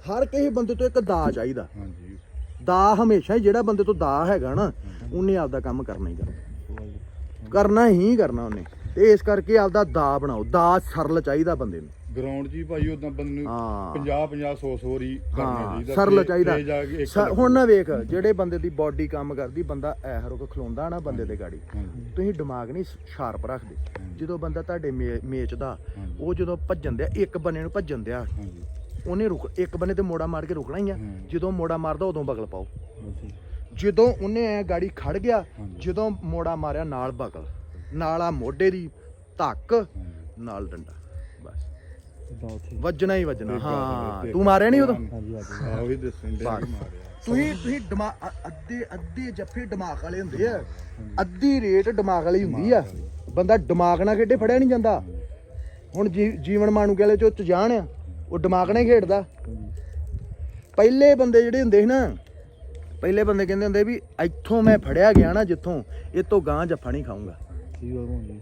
ਹਰ ਕਿਸੇ ਬੰਦੇ ਤੋਂ ਇੱਕ ਦਾ ਚਾਹੀਦਾ। ਹਾਂਜੀ। ਦਾ ਹਮੇਸ਼ਾ ਹੀ ਜਿਹੜਾ ਬੰਦੇ ਤੋਂ ਦਾ ਹੈਗਾ ਨਾ ਉਹਨੇ ਆਪਦਾ ਕੰਮ ਕਰਨਾ ਹੀ ਕਰਨਾ। ਕਰਨਾ ਹੀ ਕਰਨਾ ਉਹਨੇ। ਤੇ ਇਸ ਕਰਕੇ ਆਪਦਾ ਦਾ ਬਣਾਓ। ਦਾ ਸਰਲ ਚਾਹੀਦਾ ਬੰਦੇ ਨੂੰ। ਗਰਾਊਂਡ ਹੀ ਭਾਈ ਉਦਾਂ ਬੰਦੇ ਨੂੰ ਹਾਂ। 50 50 100 100 ਹੀ ਕਰਨਾ ਹਾਂ ਚਾਹੀਦਾ ਸਰਲ ਤੇ- ਚਾਹੀਦਾ ਤੇ ਜਾ ਕੇ ਇੱਕ ਸ- ਹੁਣ ਨਾ ਵੇਖ ਜਿਹੜੇ ਬੰਦੇ ਦੀ ਬਾਡੀ ਕੰਮ ਕਰਦੀ ਬੰਦਾ ਐ ਰੁਕ ਖਲੋਂਦਾ ਨਾ ਬੰਦੇ ਦੇ ਗਾੜੀ। ਹਾਂਜੀ। ਤੁਸੀਂ ਦਿਮਾਗ ਨਹੀਂ ਸ਼ਾਰਪ ਰੱਖਦੇ। ਜਦੋਂ ਬੰਦਾ ਤੁਹਾਡੇ ਮੇ- ਮੇਚ ਦਾ ਹਾਂਜੀ। ਉਹ ਜਦੋਂ ਭੱਜਣ ਦਿਆ ਇੱਕ ਬੰਨੇ ਨੂੰ ਭੱਜਣ ਦਿਆ ਹਾਂਜੀ। ਉਹਨੇ ਰੁਕ ਇੱਕ ਬੰਨੇ ਤੇ ਮੋੜਾ ਮਾਰ ਕੇ ਰੁਕਣਾ ਹੀ ਆ। ਜਦੋਂ ਮੋੜਾ ਮਾਰਦਾ ਉਦੋਂ ਬਗਲ ਪਾਓ। ਜਦੋਂ ਉਹਨੇ ਐ ਗਾੜੀ ਖੜ ਗਿਆ ਹਾਂਜੀ। ਜਦੋਂ ਮੋੜਾ ਮਾਰਿਆ ਨਾਲ ਬਗਲ। ਨਾਲ ਆ ਮੋਢੇ ਦੀ ਧੱਕ ਹਾਂਜੀ। ਨਾਲ ਡੰਡਾ। ਉੱਥੇ ਵੱਜਣਾ ਹੀ ਵੱਜਣਾ ਹਾਂ ਤੇ- ਮਾਰਿਆ ਨਹੀਂ ਉਦੋਂ? ਹਾਂਜੀ ਹਾਂਜੀ ਆਹ ਵੀ ਦੱਸਣ ਦੇ ਬਸ। ਮਾਰਿਆ। ਤੁਸੀਂ ਤੁਸੀਂ ਦਿਮਾਗ ਅੱਧੇ ਅੱਧੇ ਜੱਫੇ ਦਿਮਾਗ ਵਾਲੇ ਹੁੰਦੇ ਆ। ਅੱਧੀ ਰੇਟ ਦਿਮਾਗ ਵਾਲੀ ਹੁੰਦੀ ਆ। ਬੰਦਾ ਦਿਮਾਗ ਨਾਲ ਖੇਡੇ ਫੜਿਆ ਨਹੀਂ ਜਾਂਦਾ। ਹੁਣ ਜੀ- ਜੀਵਨ ਮਾਨੂ ਵਾਲੇ ਚੋਂ ਜਾਣ ਆ ਉਹ ਦਿਮਾਗ ਨਾਲ ਹੀ ਖੇਡਦਾ। ਪਹਿਲੇ ਬੰਦੇ ਜਿਹੜੇ ਹੁੰਦੇ ਸੀ ਨਾ ਪਹਿਲੇ ਬੰਦੇ ਕਹਿੰਦੇ ਹੁੰਦੇ ਵੀ ਇੱਥੋਂ ਮੈਂ ਫੜਿਆ ਗਿਆ ਨਾ ਜਿੱਥੋਂ ਇਹ ਤੋਂ ਗਾਂ ਜੱਫਾ ਨਹੀਂ ਖਾਊਂਗਾ। ਕੀ ਹੋ ਹੁੰਦੀ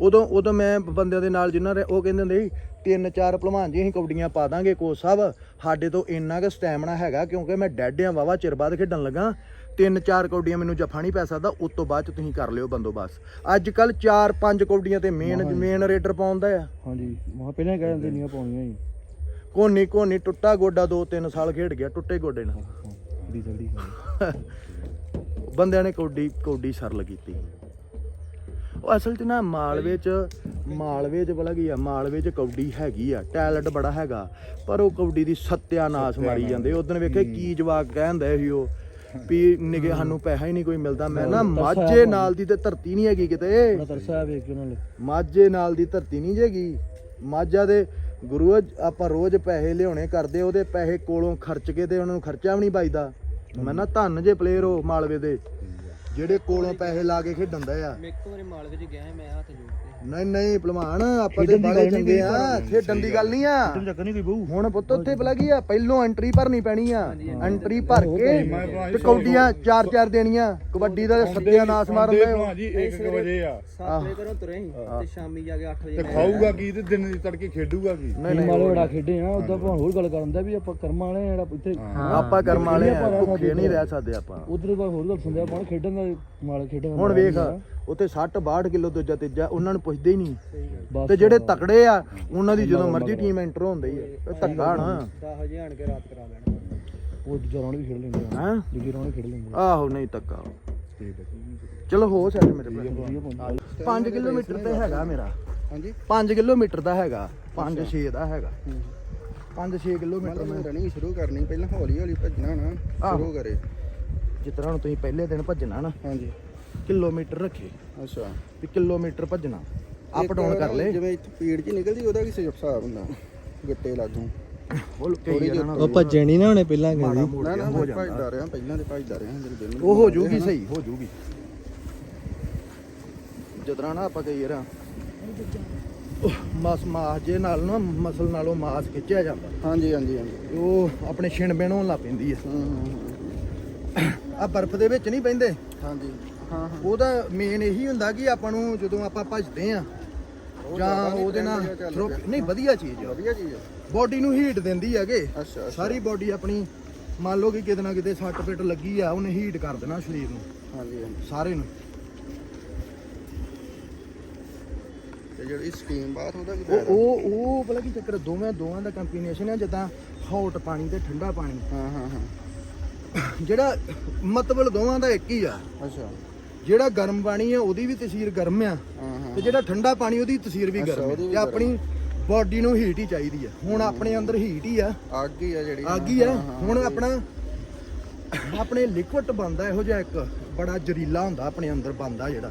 ਉਦੋਂ ਉਦੋਂ ਮੈਂ ਬੰਦਿਆਂ ਦੇ ਨਾਲ ਜਿਨ੍ਹਾਂ ਦੇ ਉਹ ਕਹਿੰਦੇ ਹੁੰਦੇ ਸੀ ਤਿੰਨ ਚਾਰ ਭਲਵਾਨ ਜੀ ਅਸੀਂ ਕਬੱਡੀਆਂ ਪਾ ਦਾਂਗੇ ਕੋਚ ਸਾਹਿਬ ਸਾਡੇ ਤੋਂ ਇੰਨਾ ਕੁ ਸਟੈਮਿਨਾ ਹੈਗਾ ਕਿਉਂਕਿ ਮੈਂ ਡੈਡ ਆ ਵਾਵਾ ਚਿਰ ਬਾਅਦ ਖੇਡਣ ਲੱਗਾ। ਤਿੰਨ ਚਾਰ ਕਬੱਡੀਆਂ ਮੈਨੂੰ ਜੱਫਾ ਨਹੀਂ ਪੈ ਸਕਦਾ ਉਸ ਤੋਂ ਬਾਅਦ ਚ ਤੁਸੀਂ ਕਰ ਲਿਓ ਬੰਦੋਬਸਤ। ਅੱਜ ਕੱਲ ਚਾਰ ਪੰਜ ਕਬੱਡੀਆਂ ਤੇ ਮੇਨ ਮੇਨ ਰੇਡਰ ਪਾਉਂਦਾ ਆ। ਹਾਂਜੀ ਮੈਂ ਪਹਿਲਾਂ ਕਹਿ ਦਿੰਦੇ ਨਹੀਂ ਪਾਉਣੀਆਂ ਹੀ। ਕੋਨੀ ਕੋਨੀ ਟੁੱਟਾ ਗੋਡਾ ਦੋ ਤਿੰਨ ਸਾਲ ਖੇਡ ਗਿਆ ਟੁੱਟੇ ਗੋਡੇ ਨਾਲ। ਜਲਦੀ ਬੰਦਿਆਂ ਨੇ ਕੌਡੀ ਕੌਡੀ ਸਰਲ ਕੀਤੀ ਉਹ ਅਸਲ 'ਚ ਨਾ ਮਾਲਵੇ 'ਚ ਮਾਲਵੇ 'ਚ ਭਲਾ ਕੀ ਆ ਮਾਲਵੇ 'ਚ ਕੌਡੀ ਹੈਗੀ ਆ ਟੈਲੈਂਟ ਬੜਾ ਹੈਗਾ ਪਰ ਉਹ ਕੌਡੀ ਦੀ ਸੱਤਿਆਨਾਸ਼ ਮਾਰੀ ਜਾਂਦੇ ਉਦੋਂ ਵੇਖੇ ਕੀ ਜਵਾਕ ਕਹਿੰਦੇ ਸੀ ਉਹ ਵੀ ਨਿਗੇ ਸਾਨੂੰ ਪੈਸਾ ਹੀ ਨਹੀਂ ਕੋਈ ਮਿਲਦਾ। ਮੈਂ ਨਾ ਮਾਝੇ ਨਾਲ ਦੀ ਤੇ ਧਰਤੀ ਨਹੀਂ ਹੈਗੀ ਕਿਤੇ। ਤਰਸਾ ਵੇਖ ਉਹਨਾਂ ਨੇ ਮਾਝੇ ਨਾਲ ਦੀ ਧਰਤੀ ਨਹੀਂ ਜੇਗੀ ਮਾਝਾ ਦੇ ਗੁਰੂ ਆਪਾਂ ਰੋਜ਼ ਪੈਸੇ ਲਿਆਉਣੇ ਕਰਦੇ ਉਹਦੇ ਪੈਸੇ ਕੋਲੋਂ ਖਰਚ ਕੇ ਤੇ ਉਹਨਾਂ ਨੂੰ ਖਰਚਾ ਵੀ ਨਹੀਂ ਬਚਦਾ ਮੈਂ ਨਾ ਧੰਨ ਜੇ ਪਲੇਅਰ ਹੋ ਮਾਲਵੇ ਦੇ। ਜਿਹੜੇ ਕੋਲੋਂ ਪੈਸੇ ਲਾ ਕੇ ਖੇਡਣ ਦਾ ਆ। ਮੈਂ ਇੱਕ ਵਾਰੀ ਮਾਲਵੇ ਚ ਗਿਆ ਸੀ, ਮੈਂ ਹੱਥ ਜੋੜ ਕੇ। ਨਹੀਂ ਨਹੀਂ ਭਲਵਾਨ ਆਪਾਂ ਤੇ ਬਾਲੇ ਚੰਗੇ ਆ ਖੇਡਣ ਦੀ ਗੱਲ ਨਹੀਂ ਆ। ਤੈਨੂੰ ਚੱਕਰ ਨਹੀਂ ਕੋਈ ਬਹੂ। ਹੁਣ ਪੁੱਤ ਉੱਥੇ ਭਲਾ ਕੀ ਆ ਪਹਿਲੋਂ ਐਂਟਰੀ ਭਰਨੀ ਪੈਣੀ ਆ ਐਂਟਰੀ ਭਰ ਕੇ ਤੇ ਕੌਡੀਆਂ ਚਾਰ ਚਾਰ ਦੇਣੀਆਂ ਕਬੱਡੀ ਦਾ ਸੱਤਿਆਨਾਸ਼ ਮਾਰਨ ਦੇ ਦਾ ਭਲਵਾਨ ਜੀ 1 ਵਜੇ ਆ। 7 ਵਜੇ ਘਰੋਂ ਤੁਰੇ ਸੀ ਤੇ ਸ਼ਾਮੀ ਜਾ ਕੇ 8 ਵਜੇ ਤੇ ਖਾਊਗਾ ਕੀ ਤੇ ਦਿਨ ਦੀ ਤੜਕੇ ਖੇਡੂਗਾ ਕੀ? ਨਹੀਂ ਨਹੀਂ ਮਾਲੇ ਬੜਾ ਖੇਡੇ ਆ ਉਦਾਂ ਆਪਾਂ ਹੋਰ ਗੱਲ ਕਰਨ ਦਾ ਵੀ ਆਪਾਂ ਕਰਮਾਂ ਵਾਲੇ ਆ ਜਿਹੜਾ ਇੱਥੇ ਆਪਾਂ ਕਰਮ ਵਾਲੇ ਆ ਭੁੱਖੇ ਨਹੀਂ ਰਹਿ ਸਕਦੇ ਆਪਾਂ। ਉਧਰ ਬਾਅਦ ਹੋਰ ਗੱਲ ਸੁਣਦੇ ਆਪਾਂ ਖੇਡਣ ਦਾ ਮਾਲ ਖੇਡਣ ਦਾ ਹੁਣ ਵੇਖ। ਉੱਥੇ 60 62 ਕਿਲੋ ਦੂਜਾ ਤੀਜਾ ਉਹਨਾਂ ਨੂੰ ਪੁੱਛਦੇ ਹੀ ਨਹੀਂ। ਤੇ ਜਿਹੜੇ ਤਕੜੇ ਆ ਉਹਨਾਂ ਦੀ ਜਦੋਂ ਮਰਜ਼ੀ ਟੀਮ ਐਂਟਰ ਹੁੰਦੀ ਹੈ ਧੱਕਾ ਨਾ। 10 ਵਜੇ ਆਣ ਕੇ ਰਾਤ ਕਰਾ ਲੈਣਾ। ਉਹ ਦੂਜਾ ਰੌਣ ਵੀ ਖੇਡ ਲੈਂਦੇ ਆ। ਹੈ? ਦੂਜੇ ਰੌਣ ਵੀ ਖੇਡ ਲੈਂਦੇ ਆ। ਆਹੋ ਨਹੀਂ ਧੱਕਾ। ਚਲੋ ਹੋ ਸੈਟ ਮੇਰੇ ਭਰਾ। 5 ਕਿਲੋਮੀਟਰ ਤੇ ਹੈਗਾ ਮੇਰਾ। ਹਾਂਜੀ? 5 ਕਿਲੋਮੀਟਰ ਦਾ ਹੈਗਾ 5 6 ਦਾ ਹੈਗਾ। 5 6 ਕਿਲੋਮੀਟਰ ਮੈਂ ਰਨਿੰਗ ਸ਼ੁਰੂ ਕਰਨੀ ਪਹਿਲਾਂ ਹੌਲੀ ਹੌਲੀ ਭੱਜਣਾ ਨਾ। ਸ਼ੁਰੂ ਕਰੇ। ਜਿਸ ਤਰ੍ਹਾਂ ਤੁਸੀਂ ਪਹਿਲੇ ਦਿਨ ਭੱਜਣਾ ਨਾ ਹਾਂਜੀ। ਕਿਲੋਮੀਟਰ ਰੱਖੇ। ਅੱਛਾ। ਵੀ ਕਿਲੋਮੀਟਰ ਭੱਜਣਾ। ਅਪ ਡਾਊਨ ਕਰ ਲੈ ਜਿਵੇਂ ਇੱਥੇ ਪੀੜ ਚ ਨਿਕਲਦੀ ਉਹਦਾ ਕੀ ਹਿਸਾਬ ਹੁੰਦਾ। ਗੱਟੇ ਲਾਗੂ। ਉਹ ਕਈ ਜਣਾ ਨਾ। ਭੱਜਣ ਨਹੀਂ ਨਾ ਉਹਨੇ ਪਹਿਲਾਂ ਮਾੜਾ ਮੋੜ ਨਾ ਨਾ ਹੋ ਮੈਂ ਜਾਂਦਾ। ਭੱਜਦਾ ਰਿਹਾ ਪਹਿਲਾਂ ਤੇ ਭੱਜਦਾ ਰਿਹਾ ਜਿਹੜੇ ਦਿਨ ਉਹ ਹੋ ਜੂਗੀ ਸਹੀ ਹੋ ਜੂਗੀ। ਜਦਰਾ ਨਾ ਆਪਾਂ ਕਹੀਏ ਰਾ ਮਸ ਮਾਸ ਜੇ ਨਾਲ ਨਾ ਮਸਲ ਨਾਲੋਂ ਮਾਸ ਖਿੱਚਿਆ ਜਾਂਦਾ। ਹਾਂਜੀ ਹਾਂਜੀ ਹਾਂਜੀ। ਉਹ ਆਪਣੇ ਛਿਣ ਬਿਣ ਹੋਣ ਲੱਗ ਪੈਂਦੀ ਆ। ਹੂੰ ਹੂੰ, ਹੂੰ। ਆ ਬਰਫ਼ ਦੇ ਵਿੱਚ ਨਹੀਂ ਬੈੰਦੇ ਹਾਂਜੀ। ਉਹਦਾ ਮੇਨ ਇਹੀ ਹੁੰਦਾ ਕਿ ਆਪਾਂ ਨੂੰ ਜਦੋਂ ਆਪਾਂ ਭੱਜਦੇ ਆ ਜਾਂ ਉਹਦੇ ਨਾਲ ਪਿਆ। ਨਹੀਂ ਵਧੀਆ ਚੀਜ਼ ਆ। ਵਧੀਆ ਚੀਜ਼ ਹੈ ਬਾਡੀ ਨੂੰ ਹੀਟ ਦਿੰਦੀ ਹੈਗੇ। ਅੱਛਾ ਸਾਰੀ ਬਾਡੀ ਆਪਣੀ ਮੰਨ ਲਓ ਕਿ ਕਿਤੇ ਨਾ ਕਿਤੇ ਸੱਟ ਪਿੱਟ ਲੱਗੀ ਆ ਉਹਨੇ ਹੀਟ ਕਰ ਦੇਣਾ ਸਰੀਰ ਨੂੰ। ਹਾਂਜੀ ਹਾਂਜੀ। ਸਾਰੇ ਨੂੰ। ਤੇ ਜਿਹੜੀ ਸਟੀਮ ਬਾਥ ਉਹਦਾ ਕੀ ਉਹ ਉਹ ਉਹ ਪਤਾ ਕੀ ਚੱਕਰ ਦੋਵੇਂ ਦੋਵਾਂ ਦਾ ਕੰਬੀਨੇਸ਼ਨ ਹੈ ਜਿੱਦਾਂ ਹੌਟ ਪਾਣੀ ਤੇ ਠੰਡਾ ਪਾਣੀ। ਹਾਂ ਹਾਂ ਹਾਂ। ਜਿਹੜਾ ਮਤਲਬ ਦੋਵਾਂ ਦਾ ਇੱਕ ਹੀ ਆ। ਅੱਛਾ। ਜਿਹੜਾ ਗਰਮ ਪਾਣੀ ਹੈ ਉਹਦੀ ਵੀ ਤਸੀਰ ਗਰਮ ਆ। ਤੇ ਜਿਹੜਾ ਠੰਡਾ ਪਾਣੀ ਉਹਦੀ ਤਸੀਰ ਵੀ ਗਰਮ ਵੀ ਤੇ ਆਪਣੀ ਬਾਡੀ ਨੂੰ ਹੀਟ ਹੀ ਚਾਹੀਦੀ ਆ। ਹੁਣ ਆਪਣੇ ਅੰਦਰ ਹੀਟ ਹੀ ਆ। ਅੱਗ ਹੀ ਆ ਜਿਹੜੀ। ਅੱਗ ਹੀ ਆ। ਹੁਣ ਆਪਣਾ ਆਪਣੇ ਲਿਕਵਿਡ ਬਣਦਾ ਇਹੋ ਜਿਹਾ ਇੱਕ ਬੜਾ ਜ਼ਰੀਲਾ ਹੁੰਦਾ ਆਪਣੇ ਅੰਦਰ ਬਣਦਾ ਜਿਹੜਾ।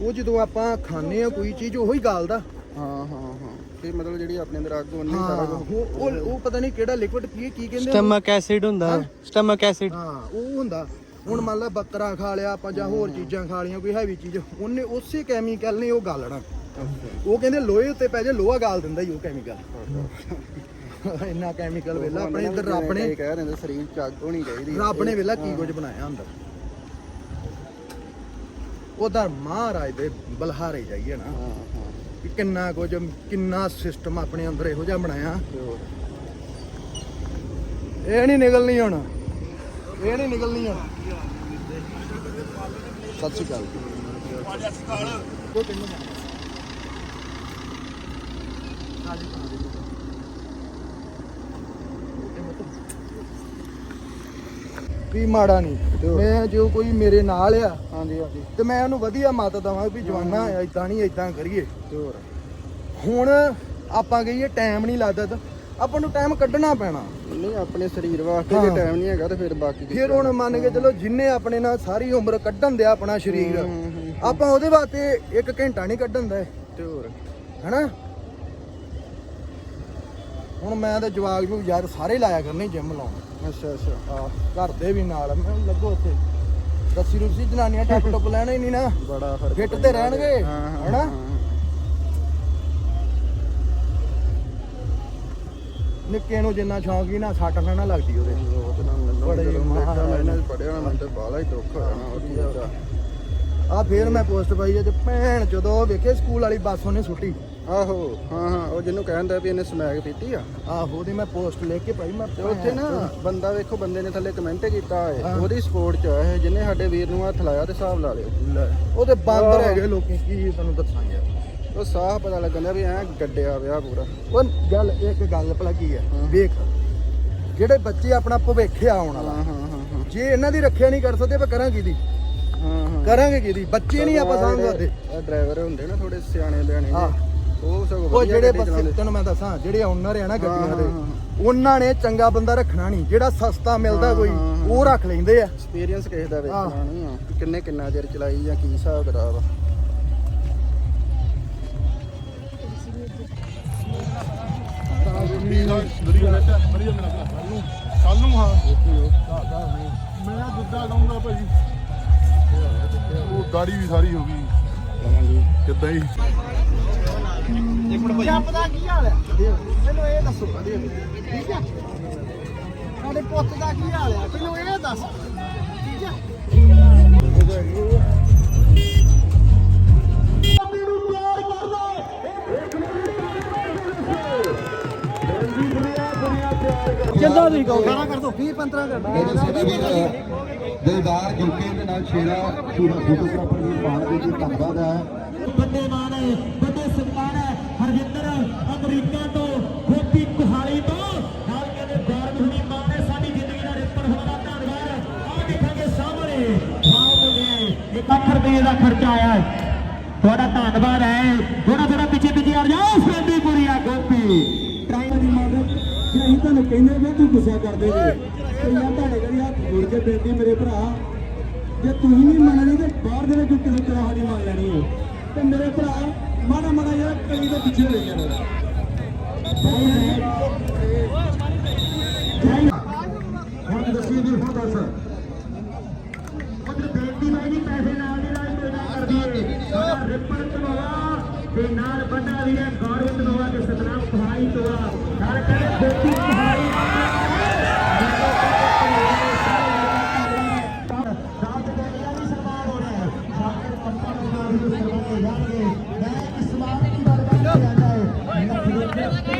ਉਹ ਜਦੋਂ ਆਪਾਂ ਖਾਂਦੇ ਆ ਕੋਈ ਚੀਜ਼ ਉਹੀ ਗਾਲਦਾ। ਹਾਂ ਹਾਂ ਹਾਂ। ਤੇ ਮਤਲਬ ਜਿਹੜੀ ਆਪਣੇ ਅੰਦਰ ਅੱਗ ਉਹਨੇ ਸਾਰਾ ਉਹ ਉਹ- ਪਤਾ ਨਹੀਂ ਕਿਹੜਾ ਲਿਕਵਿਡ ਕੀ ਕੀ ਕਹਿੰਦੇ ਆ? ਸਟਮਕ ਐਸਿਡ ਹੁੰਦਾ। ਸਟਮਕ ਐਸਿਡ ਹਾਂ ਉਹ ਹੁੰਦਾ। ਹੁਣ ਮੰਨ ਲਾ ਬੱਕਰਾ ਖਾ ਲਿਆ ਆਪਾਂ ਜਾਂ ਹੋਰ ਚੀਜ਼ਾਂ ਖਾ ਲਈਆਂ ਕੋਈ ਹੈਵੀ ਚੀਜ਼ ਉਹਨੇ ਉਸੇ ਕੈਮੀਕਲ ਨੇ ਉਹ ਗਾਲਣਾ ਉਹ ਕਹਿੰਦੇ ਲੋਹੇ ਉੱਤੇ ਪੈ ਜੇ ਲੋਹਾ ਗਾਲ ਦਿੰਦਾ ਹੀ ਉਹ ਕੈਮੀਕਲ ਇੰਨਾ ਕੈਮੀਕਲ ਵੇਲਾ ਆਪਣੇ ਇੱਧਰ ਰੱਬ ਨੇ ਕਹਿ ਰਹੇ ਨੇ ਸਰੀਰ ਚ ਅੱਗ ਹੋਣੀ ਚਾਹੀਦੀ ਰੱਬ ਨੇ ਵੇਲਾ ਕੀ ਕੁਝ ਬਣਾਇਆ ਅੰਦਰ। ਉਹਦਾ ਮਹਾਰਾਜ ਦੇ ਬਲਹਾਰੇ ਜਾਈਏ ਨਾ। ਕਿੰਨਾ ਕੁਝ ਕਿੰਨਾ ਸਿਸਟਮ ਆਪਣੇ ਅੰਦਰ ਇਹੋ ਜਿਹਾ ਬਣਾਇਆ। ਇਹ ਨਹੀਂ ਨਿਕਲਣੀ ਹੁਣ। ਇਹ ਨਹੀਂ ਨਿਕਲਣੀ ਹੁਣ। ਸਤਿ ਸ਼੍ਰੀ ਅਕਾਲ। ਵੀ ਮਾੜਾ ਨਹੀਂ ਮੈਂ ਜੋ ਕੋਈ ਮੇਰੇ ਨਾਲ ਆ ਹਾਂਜੀ ਹਾਂਜੀ। ਤੇ ਮੈਂ ਉਹਨੂੰ ਵਧੀਆ ਮੱਤ ਦਵਾਂ ਵੀ ਜਵਾਨਾ ਇਦਾਂ ਨਹੀਂ ਇਦਾਂ ਕਰੀਏ। ਹੋਰ। ਹੁਣ ਆਪਾਂ ਕਹੀਏ ਟਾਈਮ ਨਹੀਂ ਲੱਗਦਾ ਤਾਂ ਆਪਾਂ ਨੂੰ ਟਾਈਮ ਕੱਢਣਾ ਪੈਣਾ। ਨਹੀਂ ਆਪਣੇ ਸਰੀਰ ਵਾਸਤੇ ਜੇ। ਟਾਈਮ ਨਹੀਂ ਹੈਗਾ ਤੇ ਫਿਰ ਬਾਕੀ ਫਿਰ ਹੁਣ ਮੰਨ ਕੇ ਚਲੋ ਜਿੰਨੇ ਆਪਣੇ ਨਾਲ ਸਾਰੀ ਉਮਰ ਕੱਢਣ ਦਿਆ ਆਪਣਾ ਸਰੀਰ ਆਪਾਂ ਉਹਦੇ ਵਾਸਤੇ ਇੱਕ ਘੰਟਾ ਨਹੀਂ ਕੱਢਣ ਦਾ। ਤੇ ਹੋਰ? ਹੈਨਾ? ਹੁਣ ਮੈਂ ਤਾਂ ਜਵਾਗ ਨੂੰ ਯਾਰ ਸਾਰੇ ਲਾਇਆ ਕਰਨੇ ਜਿਮ ਲਾਉਣ। ਅੱਛਾ ਅੱਛਾ। ਆ ਘਰ ਦੇ ਵੀ ਨਾਲ ਮੈਂ ਲੱਗੋ ਉੱਥੇ। ਰੱਸੀ ਰੁੱਸੀ ਜਨਾਨੀਆਂ ਟੱਪ ਟੁੱਪ ਲੈਣਾ ਹੀ ਨਹੀਂ ਨਾ। ਬੜਾ ਫ਼ਰਕ ਫਿੱਟ ਤੇ ਰਹਿਣਗੇ ਹੈਨਾ? ਨਿੱਕੇ ਨੂੰ ਜਿੰਨਾ ਸ਼ੌਂਕ ਹੀ ਨਾ ਸੱਟ ਨਾ ਨਾ ਲੱਗਦੀ ਉਹਦੇ। ਉਹ ਤਾਂ ਨਾ ਮੈਨੂੰ ਬੜੇ ਜਦੋਂ ਮੈਂ ਮਹਾਰਾਜ ਕਿਹਾ ਮੈਂ ਪੜਿਆ ਹੋਣਾ ਮੈਨੂੰ ਤੇ ਬਾਲਾ ਹੀ ਦੁੱਖ ਹੋਇਆ ਨਾ ਉਹ ਚੀਜ਼ ਦਾ ਆ ਫੇਰ ਮੈਂ ਪੋਸਟ ਪਾਈ ਤੇ ਭੈਣ ਜਦੋਂ ਵੇਖੇ ਸਕੂਲ ਵਾਲੀ ਬੱਸ ਉਹਨੇ ਸੁੱਟੀ। ਆਹੋ ਹਾਂ ਹਾਂ ਉਹ ਜਿਹਨੂੰ ਕਹਿੰਦਾ ਵੀ ਇਹਨੇ ਸਮੈਕ ਪੀਤੀ ਆ। ਆਹੋ ਉਹਦੀ ਮੈਂ ਪੋਸਟ ਲੈ ਕੇ ਪਾਈ ਮੈਂ ਉੱਥੇ ਨਾ ਬੰਦਾ ਵੇਖੋ ਬੰਦੇ ਨੇ ਥੱਲੇ ਕਮੈਂਟ ਕੀਤਾ ਹੈ। ਉਹਦੀ ਸਪੋਰਟ ਚ ਆ ਇਹ ਜਿਹਨੇ ਸਾਡੇ ਵੀਰ ਨੂੰ ਹੱਥ ਲਾਇਆ ਤੇ ਹਿਸਾਬ ਲਾ ਲਿਓ। ਲੈ, ਉਹ ਤੇ ਬਾਂਦਰ ਹੈਗੇ ਲੋਕੀ ਕੀ ਤੁਹਾਨੂੰ ਦੱਸਾਂ ਯਾਰ। ਉਹ ਸਾਹ ਪਤਾ ਲੱਗਦਾ ਵੀ ਐ ਗੱਡਿਆ ਵਿਆਹ ਪੂਰਾ। ਉਹ ਗੱਲ ਇੱਕ ਗੱਲ ਭਲਾ ਕੀ ਹੈ। ਵੇਖ ਜਿਹੜੇ ਬੱਚੇ ਆਪਣਾ ਭਵਿੱਖ ਆ ਆਉਣ ਵਾਲਾ ਜੇ ਇਹਨਾਂ ਦੀ ਰੱਖਿਆ ਨਹੀਂ ਕਰ ਸਕਦੇ ਆਪਾਂ ਕਰਾਂਗੇ ਹਾਂ ਕਰਾਂਗੇ ਕਿਹਦੀ? ਬੱਚੇ ਨਹੀਂ ਆਪਾਂ ਸਾਂਭ ਸਕਦੇ। ਡਰਾਈਵਰ ਹੁੰਦੇ ਨਾ ਥੋੜੇ ਸਿਆਣੇ ਬਿਆਣੇ ਉਹ ਸਗੋਂ ਉਹ ਜਿਹੜੇ ਚਲਾਉਂਦੇ। ਤੈਨੂੰ ਮੈਂ ਦੱਸਾਂ ਜਿਹੜੇ ਓਨਰ ਆ ਨਾ ਗੱਡੀਆਂ ਦੇ ਉਹਨਾਂ ਨੇ ਚੰਗਾ ਬੰਦਾ ਰੱਖਣਾ ਨਹੀਂ। ਜਿਹੜਾ ਸਸਤਾ ਮਿਲਦਾ ਕੋਈ। ਉਹ ਰੱਖ ਲੈਂਦੇ ਆ। ਐਕਸਪੀਰੀਅੰਸ ਕਿਸੇ ਦਾ। ਵੇਖਣਾ ਨਹੀਂ ਕਿੰਨੇ ਕਿੰਨਾ ਚਿਰ ਚਲਾਈ ਜਾਂ ਕੀ ਹਿਸਾਬ ਕਿਤਾਬ ਆ। ਕੱਲ ਨੂੰ ਹਾਂ। ਮੈਂ ਦੁੱਧਾ ਲਾਉਂਗਾ ਭਾਜੀ ਉਹ ਗਾੜੀ ਵੀ ਸਾਰੀ ਹੋ ਗਈ। ਕਿੱਦਾਂ ਹੀ। ਜੱਪ ਦਾ ਕੀ ਹਾਲ ਹੈ ਮੈਨੂੰ ਇਹ ਦੱਸੋ। ਠੀਕ ਹੈ ਸਾਡੇ ਪੁੱਤ ਦਾ ਕੀ ਹਾਲ ਹੈ ਮੈਨੂੰ ਇਹ ਦੱਸ। ਠੀਕ ਹੈ ਜਿੰਦਾ ਕਹੋ ਕਰ ਦੋ। 20 15 ਕਰ ਦਿਲਦਾਰ ਜੁਕੇ ਦੇ ਨਾਲ ਸ਼ੇਰਾ ਫੋਟੋਗ੍ਰਾਫਰ ਦੀ ਪਾਣ ਦੇ ਜੀ ਧੰਨਵਾਦ ਹੈ। ਵੱਡੇ ਮਾਨ ਹੈ ਵੱਡੇ ਸਨਮਾਨ ਹੈ ਹਰਜਿੰਦਰ ਅਮਰੀਕਾ ਤੋਂ ਗੋਪੀ ਕੁਹਾਲੀ ਤੋਂ। ਨਾਲ ਕਹਿੰਦੇ ਗੌਰਵ ਹੁਣੀ ਮਾਨ ਹੈ ਸਾਡੀ ਜ਼ਿੰਦਗੀ ਦਾ ਰਿਪਨ ਹੋਣ ਦਾ ਧੰਨਵਾਦ ਆਹ ਦੇਖਾਂਗੇ ਸਾਹਮਣੇ। ਸਾਹਮਣੇ ਇੱਕ ਲੱਖ ਰੁਪਏ ਦਾ ਖਰਚਾ ਆਇਆ ਹੈ। ਤੁਹਾਡਾ ਧੰਨਵਾਦ ਹੈ ਥੋੜਾ ਥੋੜਾ ਪਿੱਛੇ ਪਿੱਛੇ ਆ ਜਾਓ ਫੈਂਦੀਪੁਰੀਆ ਗੋਪੀ ਟਾਈਮ ਦੀ ਮਦਦ ਕਿ ਅਸੀਂ ਤੁਹਾਨੂੰ ਕਹਿੰਦੇ ਵੀ ਤੂੰ ਗੁੱਸਾ ਕਰਦੇ ਜੇ। ਕਈਆਂ ਤੁਹਾਡੇ ਘਰੀ ਹੱਥ ਜੋੜ ਕੇ ਬੇਨਤੀ ਮੇਰੇ ਭਰਾ, ਜੇ ਤੁਸੀਂ ਨਹੀਂ ਮੰਨਣੀ ਤੇ ਬਾਹਰ ਦੇ ਵਿੱਚ ਕਿਸੇ ਤਰ੍ਹਾਂ ਸਾਡੀ ਮੰਨ ਲੈਣੀ ਹੈ ਤੇ ਮੇਰੇ ਭਰਾ, ਮਾੜਾ ਮਾੜਾ ਯਾਰ ਕਈ ਦੇ ਪਿੱਛੇ ਹੋ ਜਾਣਾ। ਹੁਣ ਦੱਸੀ ਵੀ ਹੁਣ ਦੱਸ। ਉਧਰ ਬੇਨਤੀ ਬਾਈ ਜੀ ਪੈਸੇ ਨਾਲ ਦੀ ਨਾਲ ਕੋਈ ਨਾ ਕਰ ਦਈਏ ਤਨਵਾ ਤੇ ਨਾਲ ਬੰਦਾ ਵੀ ਹੈ ਗੌਰਵ ਤਨਵਾ ਤੇ ਸਤਨਾਮ ਕੁਹਾਈ ਤੋੜਾ ਨਾਲ ਕਹਿੰਦੇ ਬੇਟੀ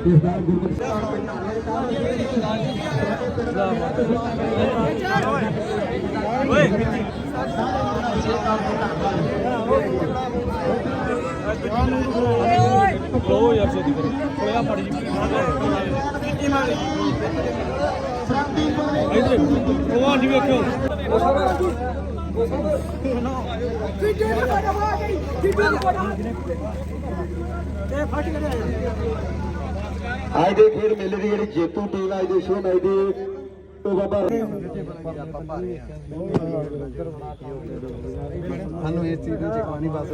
ਹੈ ਨਖਰੇ ਤੇ ਹੋਆ ਮੇਰੇ ਸਨਮਾਨ ਹੈ ਫਿਰ ਮੇਰਾ ਪਿਆਰ ਹੈ ਇੰਗਲੈਂਡ ਵਾਲੇ ਦੇ ਨਾਲ ਅਮਰੀਕਾ ਵਾਲਿਆਂ ਵੱਲੋਂ ਅਮਰੀਕਾ ਵਾਲੇ ਵੀਰ ਇਸ ਦਾ ਗੁਰਮਤਿ ਅੱਜ ਦੇ ਖੇਡ ਮੇਲੇ ਦੀ ਜਿਹੜੀ ਜੇਤੂ ਟੀਮ ਅੱਜ ਦੇ ਸ਼ੋਅ ਮੈਚ ਦੀ ਉਹ ਬਾਬਾ ਸਾਨੂੰ ਇਸ ਚੀਜ਼ ਨੂੰ ਚੱਕਵਾ ਨਹੀਂ ਬਸ।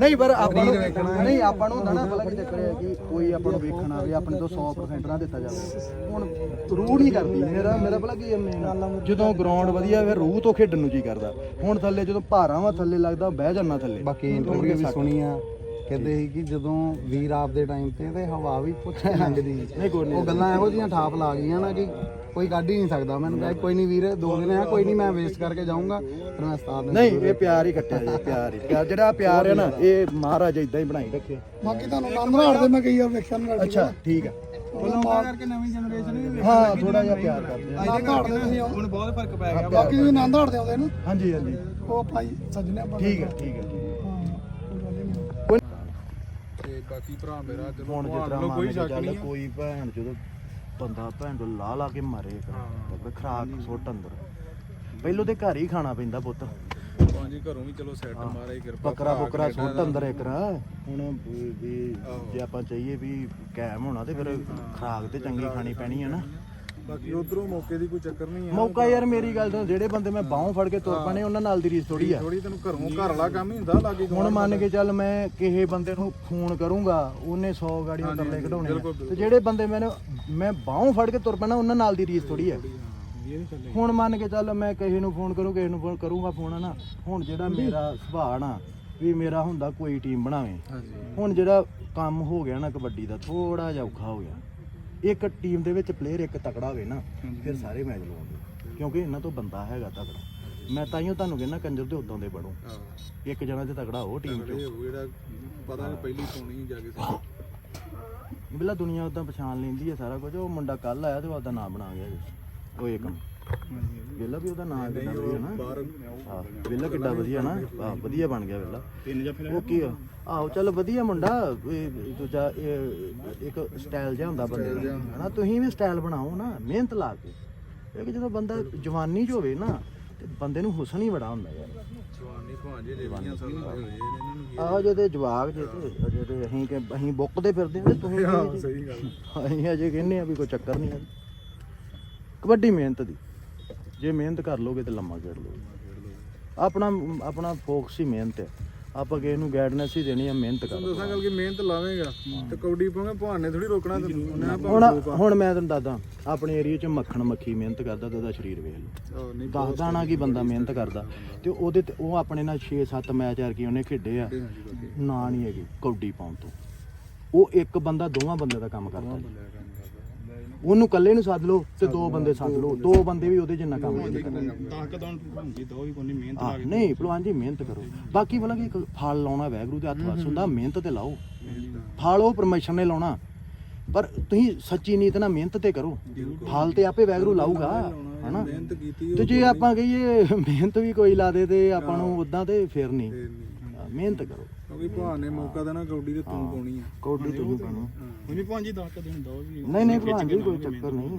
ਨਹੀਂ ਪਰ ਆਪਾਂ ਨੂੰ ਨਹੀਂ ਆਪਾਂ ਨੂੰ ਹੁੰਦਾ ਨਾ ਪਤਾ ਕੀ ਚੱਕਰ ਹੈ ਕਿ ਕੋਈ ਆਪਾਂ ਨੂੰ ਵੇਖਣ ਆਵੇ ਆਪਣੇ ਤੋਂ 100% ਨਾ ਦਿੱਤਾ ਜਾਵੇ। ਹੁਣ ਰੂਹ ਨਹੀਂ ਕਰਦੀ। ਮੇਰਾ ਮੇਰਾ ਭਲਾ ਕੀ? ਜਦੋਂ ਗਰਾਊਂਡ ਵਧੀਆ ਹੋਵੇ ਰੂਹ ਤੋਂ ਖੇਡਣ ਨੂੰ ਜੀ ਕਰਦਾ। ਹੁਣ ਥੱਲੇ ਜਦੋਂ ਭਾਰਾਂ ਵਾ ਥੱਲੇ ਲੱਗਦਾ ਬਹਿ ਜਾਣਾ ਥੱਲੇ। ਬਾਕੀ ਇੰਟਰਵਿਊ ਵੀ ਸੁਣੀ ਆ ਕਹਿੰਦੇ ਸੀ ਕਿ ਜਦੋਂ ਵੀਰ ਆਪ ਦੇ ਟਾਈਮ ਤੇ ਤੇ ਹਵਾ ਵੀ ਪੁੱਛੇ ਲੰਘਦੀ ਨਹੀਂ ਕੋਈ ਉਹ ਗੱਲਾਂ ਇਹੋ ਜਿਹੀਆਂ ਠਾਪ ਲਾ ਗਈਆਂ ਨਾ ਕਿ ਕੋਈ ਕੱਢ ਹੀ ਨਹੀਂ ਸਕਦਾ। ਮੈਨੂੰ ਕਿਹਾ ਕੋਈ ਨਹੀਂ ਵੀਰ ਦੋ ਦਿਨ ਆ ਕੋਈ ਨਹੀਂ ਮੈਂ ਵੇਸਟ ਕਰਕੇ ਜਾਊਂਗਾ ਫਿਰ ਮੈਂ ਉਸਤਾਦ ਨੂੰ ਨਹੀਂ ਇਹ ਪਿਆਰ ਹੀ ਕੱਟਿਆ ਜੀ ਪਿਆਰ ਹੀ। ਪਿਆਰ ਜਿਹੜਾ ਪਿਆਰ ਹੈ ਨਾ ਇਹ ਮਹਾਰਾਜ ਇਦਾਂ ਹੀ ਬਣਾਈ ਰੱਖੇ। ਬਾਕੀ ਤੁਹਾਨੂੰ ਨੰਦਵਾੜ ਦੇ ਮੈਂ ਕਈ ਵਾਰ ਵੇਖਿਆ ਨਾ ਅੱਛਾ ਠੀਕ ਹੈ ਕਰਕੇ ਨਵੀਂ ਜਨਰੇਸ਼ਨ ਵੀ ਹਾਂ ਥੋੜਾ ਜਿਹਾ ਪਿਆਰ ਕਰਦੇ ਆ। ਨੰਦਵਾੜ ਦੇ ਅਸੀਂ ਹੁਣ ਬਹੁਤ ਫ਼ਰਕ ਪੈ ਗਿਆ। ਬਾਕੀ ਤੁਸੀਂ ਨੰਦਵਾੜ ਦੇ ਆਉਂਦੇ ਨਾ ਹਾਂਜੀ ਹਾਂਜੀ। ਉਹ ਆਪਣਾ ਹੀ ਸੱਜਣੇ ਆਪਾਂ ਠੀਕ ਹੈ ਠੀਕ ਹੈ ਤੇ ਬਾਕੀ ਭਰਾ ਮੇਰਾ ਜਦੋਂ ਹੁਣ ਜਿਸ ਤਰ੍ਹਾਂ ਮੰਨ ਕੇ ਚੱਲ ਕੋਈ ਭੈਣ ਜਦੋਂ ਬੰਦਾ ਭੈਣ ਤੋਂ ਲਾ ਲਾ ਕੇ ਮਾਰੇ ਇੱਕ ਖਰਾਕ ਸੁੱਟ ਅੰਦਰ। ਪਹਿਲੋਂ ਤੇ ਘਰ ਹੀ ਖਾਣਾ ਪੈਂਦਾ ਪੁੱਤ। ਹਾਂਜੀ ਘਰੋਂ ਵੀ ਚਲੋ ਸੈੱਟ ਮਾਰੇ ਕਿਰਪਾ ਬੱਕਰਾ ਬੁਕਰਾ ਸੁੱਟ ਅੰਦਰ ਇੱਕ ਹੁਣ ਵੀ- ਵੀ ਜੇ ਆਪਾਂ ਚਾਹੀਏ ਵੀ ਕਾਇਮ ਹੋਣਾ ਤੇ ਫਿਰ ਖਰਾਕ ਤੇ ਚੰਗੀ ਖਾਣੀ ਪੈਣੀ ਹੈ ਨਾ। ਬਾਕੀ ਉਧਰੋਂ ਮੌਕੇ ਦੀ ਕੋਈ ਚੱਕਰ ਨਹੀਂ ਆ ਮੌਕਾ ਯਾਰ ਮੇਰੀ ਗੱਲ ਤੋਂ ਜਿਹੜੇ ਬੰਦੇ ਮੈਂ ਬਾਹੋਂ ਫੜ ਕੇ ਤੁਰ ਪਾਣੇ ਉਹਨਾਂ ਨਾਲ ਦੀ ਰੀਸ ਥੋੜੀ ਆ। ਥੋੜੀ ਤੈਨੂੰ ਘਰੋਂ ਘਰ ਵਾਲਾ ਕੰਮ ਹੀ ਹੁੰਦਾ ਲਾਗੇ ਹੁਣ ਮੰਨ ਕੇ ਚੱਲ ਮੈਂ ਕਿਸੇ ਬੰਦੇ ਨੂੰ ਫੋਨ ਕਰੂੰਗਾ ਉਹਨੇ 100 ਗਾੜੀਆਂ ਤਰਲੇ ਕਢਾਉਣੇ। ਤੇ ਜਿਹੜੇ ਬੰਦੇ ਮੈਨੂੰ ਮੈਂ ਬਾਹੋਂ ਫੜ ਕੇ ਤੁਰ ਪੈਣਾ ਉਹਨਾਂ ਨਾਲ ਦੀ ਰੀਸ ਥੋੜੀ ਆ। ਹੁਣ ਮੰਨ ਕੇ ਚੱਲ ਮੈਂ ਕਿਸੇ ਨੂੰ ਫੋਨ ਕਰੂੰ ਕਿਸੇ ਨੂੰ ਫੋਨ ਕਰੂੰਗਾ ਫੋਨ ਨਾ ਹੁਣ ਜਿਹੜਾ ਮੇਰਾ ਸੁਭਾਅ ਨਾ ਵੀ ਮੇਰਾ ਹੁੰਦਾ ਕੋਈ ਟੀਮ ਬਣਾਵੇ। ਹੁਣ ਜਿਹੜਾ ਕੰਮ ਹੋ ਗਿਆ ਨਾ ਕਬੱਡੀ ਦਾ ਥੋੜਾ ਜਿਹਾ ਔਖਾ ਹੋ ਗਿਆ। ਇੱਕ ਟੀਮ ਦੇ ਵਿੱਚ ਪਲੇਅਰ ਇੱਕ ਤਕੜਾ ਹੋਵੇ ਨਾ ਫਿਰ ਸਾਰੇ ਮੈਚ ਲਵਾਉਂਦੇ। ਕਿਉਂਕਿ ਇਹਨਾਂ ਤੋਂ ਬੰਦਾ ਹੈਗਾ ਤਕੜਾ। ਮੈਂ ਤਾਈਓ ਤੁਹਾਨੂੰ ਕਹਿੰਦਾ ਕੰਜਰ ਤੇ ਉਦਾਂ ਦੇ ਬਣੋ। ਇੱਕ ਜਣਾ ਤੇ ਤਕੜਾ ਹੋ ਟੀਮ ਚੋਂ। ਜਿਹੜਾ ਪਤਾ ਨਹੀਂ ਪਹਿਲੀ ਪਾਉਣੀ ਜਾ ਕੇ ਬਿਲਾ ਦੁਨੀਆ ਉਦਾਂ ਪਛਾਣ ਲੈਂਦੀ ਹੈ ਸਾਰਾ ਕੁਝ ਉਹ ਮੁੰਡਾ ਕੱਲ ਆਇਆ ਤੇ ਉਹ ਉਹਦਾ ਨਾਮ ਬਣਾ ਗਿਆ ਜੀ। ਉਹ ਏਕਮ ਵੇਲਾ ਵੀ ਉਹਦਾ ਨਾਮ ਕਿੱਡਾ ਵਧੀਆ ਨਾ। ਹਾਂ ਵੇਲਾ ਕਿੱਡਾ ਵਧੀਆ ਨਾ। ਹਾਂ ਵਧੀਆ ਬਣ ਗਿਆ ਵੇਲਾ ਤਿੰਨ ਜਾਂ ਫਿਰ ਉਹ ਕੀ ਆ? ਆਹੋ ਚੱਲ ਵਧੀਆ ਮੁੰਡਾ ਇਹ ਦੂਜਾ ਇਹ ਇੱਕ ਸਟਾਈਲ ਜਿਹਾ ਹੁੰਦਾ ਬੰਦੇ ਦਾ ਹਨਾ? ਤੁਸੀਂ ਵੀ ਸਟਾਈਲ ਬਣਾਓ ਨਾ ਮਿਹਨਤ ਲਾ ਕੇ। ਇਹ ਕਿ ਜਦੋਂ ਬੰਦਾ ਜਵਾਨੀ 'ਚ ਹੋਵੇ ਨਾ ਤੇ ਬੰਦੇ ਨੂੰ ਹੁਸਨ ਹੀ ਬੜਾ ਹੁੰਦਾ ਯਾਰ। ਜਵਾਨੀ ਭਾਂਜੇ ਦੇ 20 ਸਾਲ ਦੇ ਹੋਏ ਨੇ ਇਹਨਾਂ ਨੂੰ ਆਹੋ ਜਿਹਦੇ ਜਵਾਕ ਜੇ ਤੇ ਤੇ ਅਸੀਂ ਕਿ ਅਸੀਂ ਬੁੱਕਦੇ ਫਿਰਦੇ ਹਾਂ ਤੇ ਤੁਸੀਂ? ਸਹੀ ਗੱਲ। ਅਸੀਂ ਅਜੇ ਕਹਿੰਦੇ ਆ ਵੀ ਕੋਈ ਚੱਕਰ ਨਹੀਂ ਹੈ ਕਬੱਡੀ ਮਿਹਨਤ ਦੀ। ਜੇ ਮਿਹਨਤ ਕਰ ਲੋਗੇ ਤੇ ਲੰਮਾ ਖੇਡ ਲੋਗੇ ਆਪਣਾ ਆਪਣਾ ਫੋਕਸ ਹੀ ਮਿਹਨਤ ਹੈ। ਆਪਾਂ ਕਿਸੇ ਨੂੰ ਗਾਈਡਨੈਸ ਹੀ ਦੇਣੀ ਆ ਮਿਹਨਤ ਕਰ ਦੱਸਾਂ ਗੱਲ ਕਿ ਮਿਹਨਤ ਲਾਵੇਂਗਾ ਤੇ ਕੌਡੀ ਪਾਉਂਗਾ ਭਾਣ ਥੋੜੀ ਰੋਕਣਾ ਤੈਨੂੰ ਹੁਣ ਹੁਣ ਮੈਂ ਤੁਹਾਨੂੰ ਦੱਸਦਾ ਆਪਣੇ ਏਰੀਆ 'ਚ ਮੱਖਣ ਮੱਖੀ ਮਿਹਨਤ ਕਰਦਾ ਤੇ ਉਹਦਾ ਸਰੀਰ ਵੇਖ ਲਓ। ਦੱਸਦਾ ਨਾ ਕਿ ਬੰਦਾ ਮਿਹਨਤ ਕਰਦਾ। ਤੇ ਉਹਦੇ ਤੇ ਉਹ ਆਪਣੇ ਨਾਲ 6-7 ਮੈਚ ਆ ਕੇ ਉਹਨੇ ਖੇਡੇ ਆ। ਨਾ ਨਹੀਂ ਹੈਗੀ ਕੌਡੀ ਪਾਉਣ ਤੋਂ। ਉਹ ਇੱਕ ਬੰਦਾ ਦੋਵਾਂ ਬੰਦੇ ਦਾ ਕੰਮ ਕਰਦਾ। ਉਹਨੂੰ ਇਕੱਲੇ ਨੂੰ ਸੱਦ ਲਓ ਤੇ ਦੋ ਬੰਦੇ ਸੱਦ ਲਓ। ਦੋ ਬੰਦੇ ਵੀ ਉਹਦੇ ਜਿੰਨਾ ਕੰਮ ਨਹੀਂ ਕਰਨਗੇ ਆਹ, ਨਹੀਂ ਭਲਵਾਨ ਜੀ ਮਿਹਨਤ ਕਰੋ। ਬਾਕੀ ਭਲਾ ਕਿ ਫਲ ਲਾਉਣਾ ਵੈਗਰੂ ਦੇ ਹੱਥ ਵਸ ਹੁੰਦਾ ਮਿਹਨਤ ਤੇ ਲਾਓ। ਫਲ ਉਹ ਪਰਮੇਸ਼ਰ ਨੇ ਲਾਉਣਾ। ਪਰ ਤੁਸੀਂ ਸੱਚੀ ਨੀਤ ਨਾਲ ਮਿਹਨਤ ਤੇ ਕਰੋ। ਫਲ ਤੇ ਆਪੇ ਵੈਗਰੂ ਲਾਊਗਾ ਹਨਾ? ਮਿਹਨਤ ਤੇ ਜੇ ਆਪਾਂ ਕਹੀਏ ਮਿਹਨਤ ਵੀ ਕੋਈ ਲਾ ਦੇ ਤੇ ਆਪਾਂ ਨੂੰ ਉਦਾਂ ਤੇ ਫਿਰ ਨਹੀਂ। ਮਿਹਨਤ ਕਰੋ। ਕਿਉਂਕਿ ਭਾਣ ਨੇ ਮੌਕਾ ਦੇਣਾ ਕੌਡੀ ਤੇ ਤੂੰ ਪਾਉਣੀ ਆ। ਕੌਡੀ ਬਣੋ ਨਹੀਂ ਭਾਂਜੀ ਦੱਸ ਕੇ ਦੇਣ ਦੋ ਨਹੀਂ ਕੋਈ ਚੱਕਰ ਨਹੀਂ।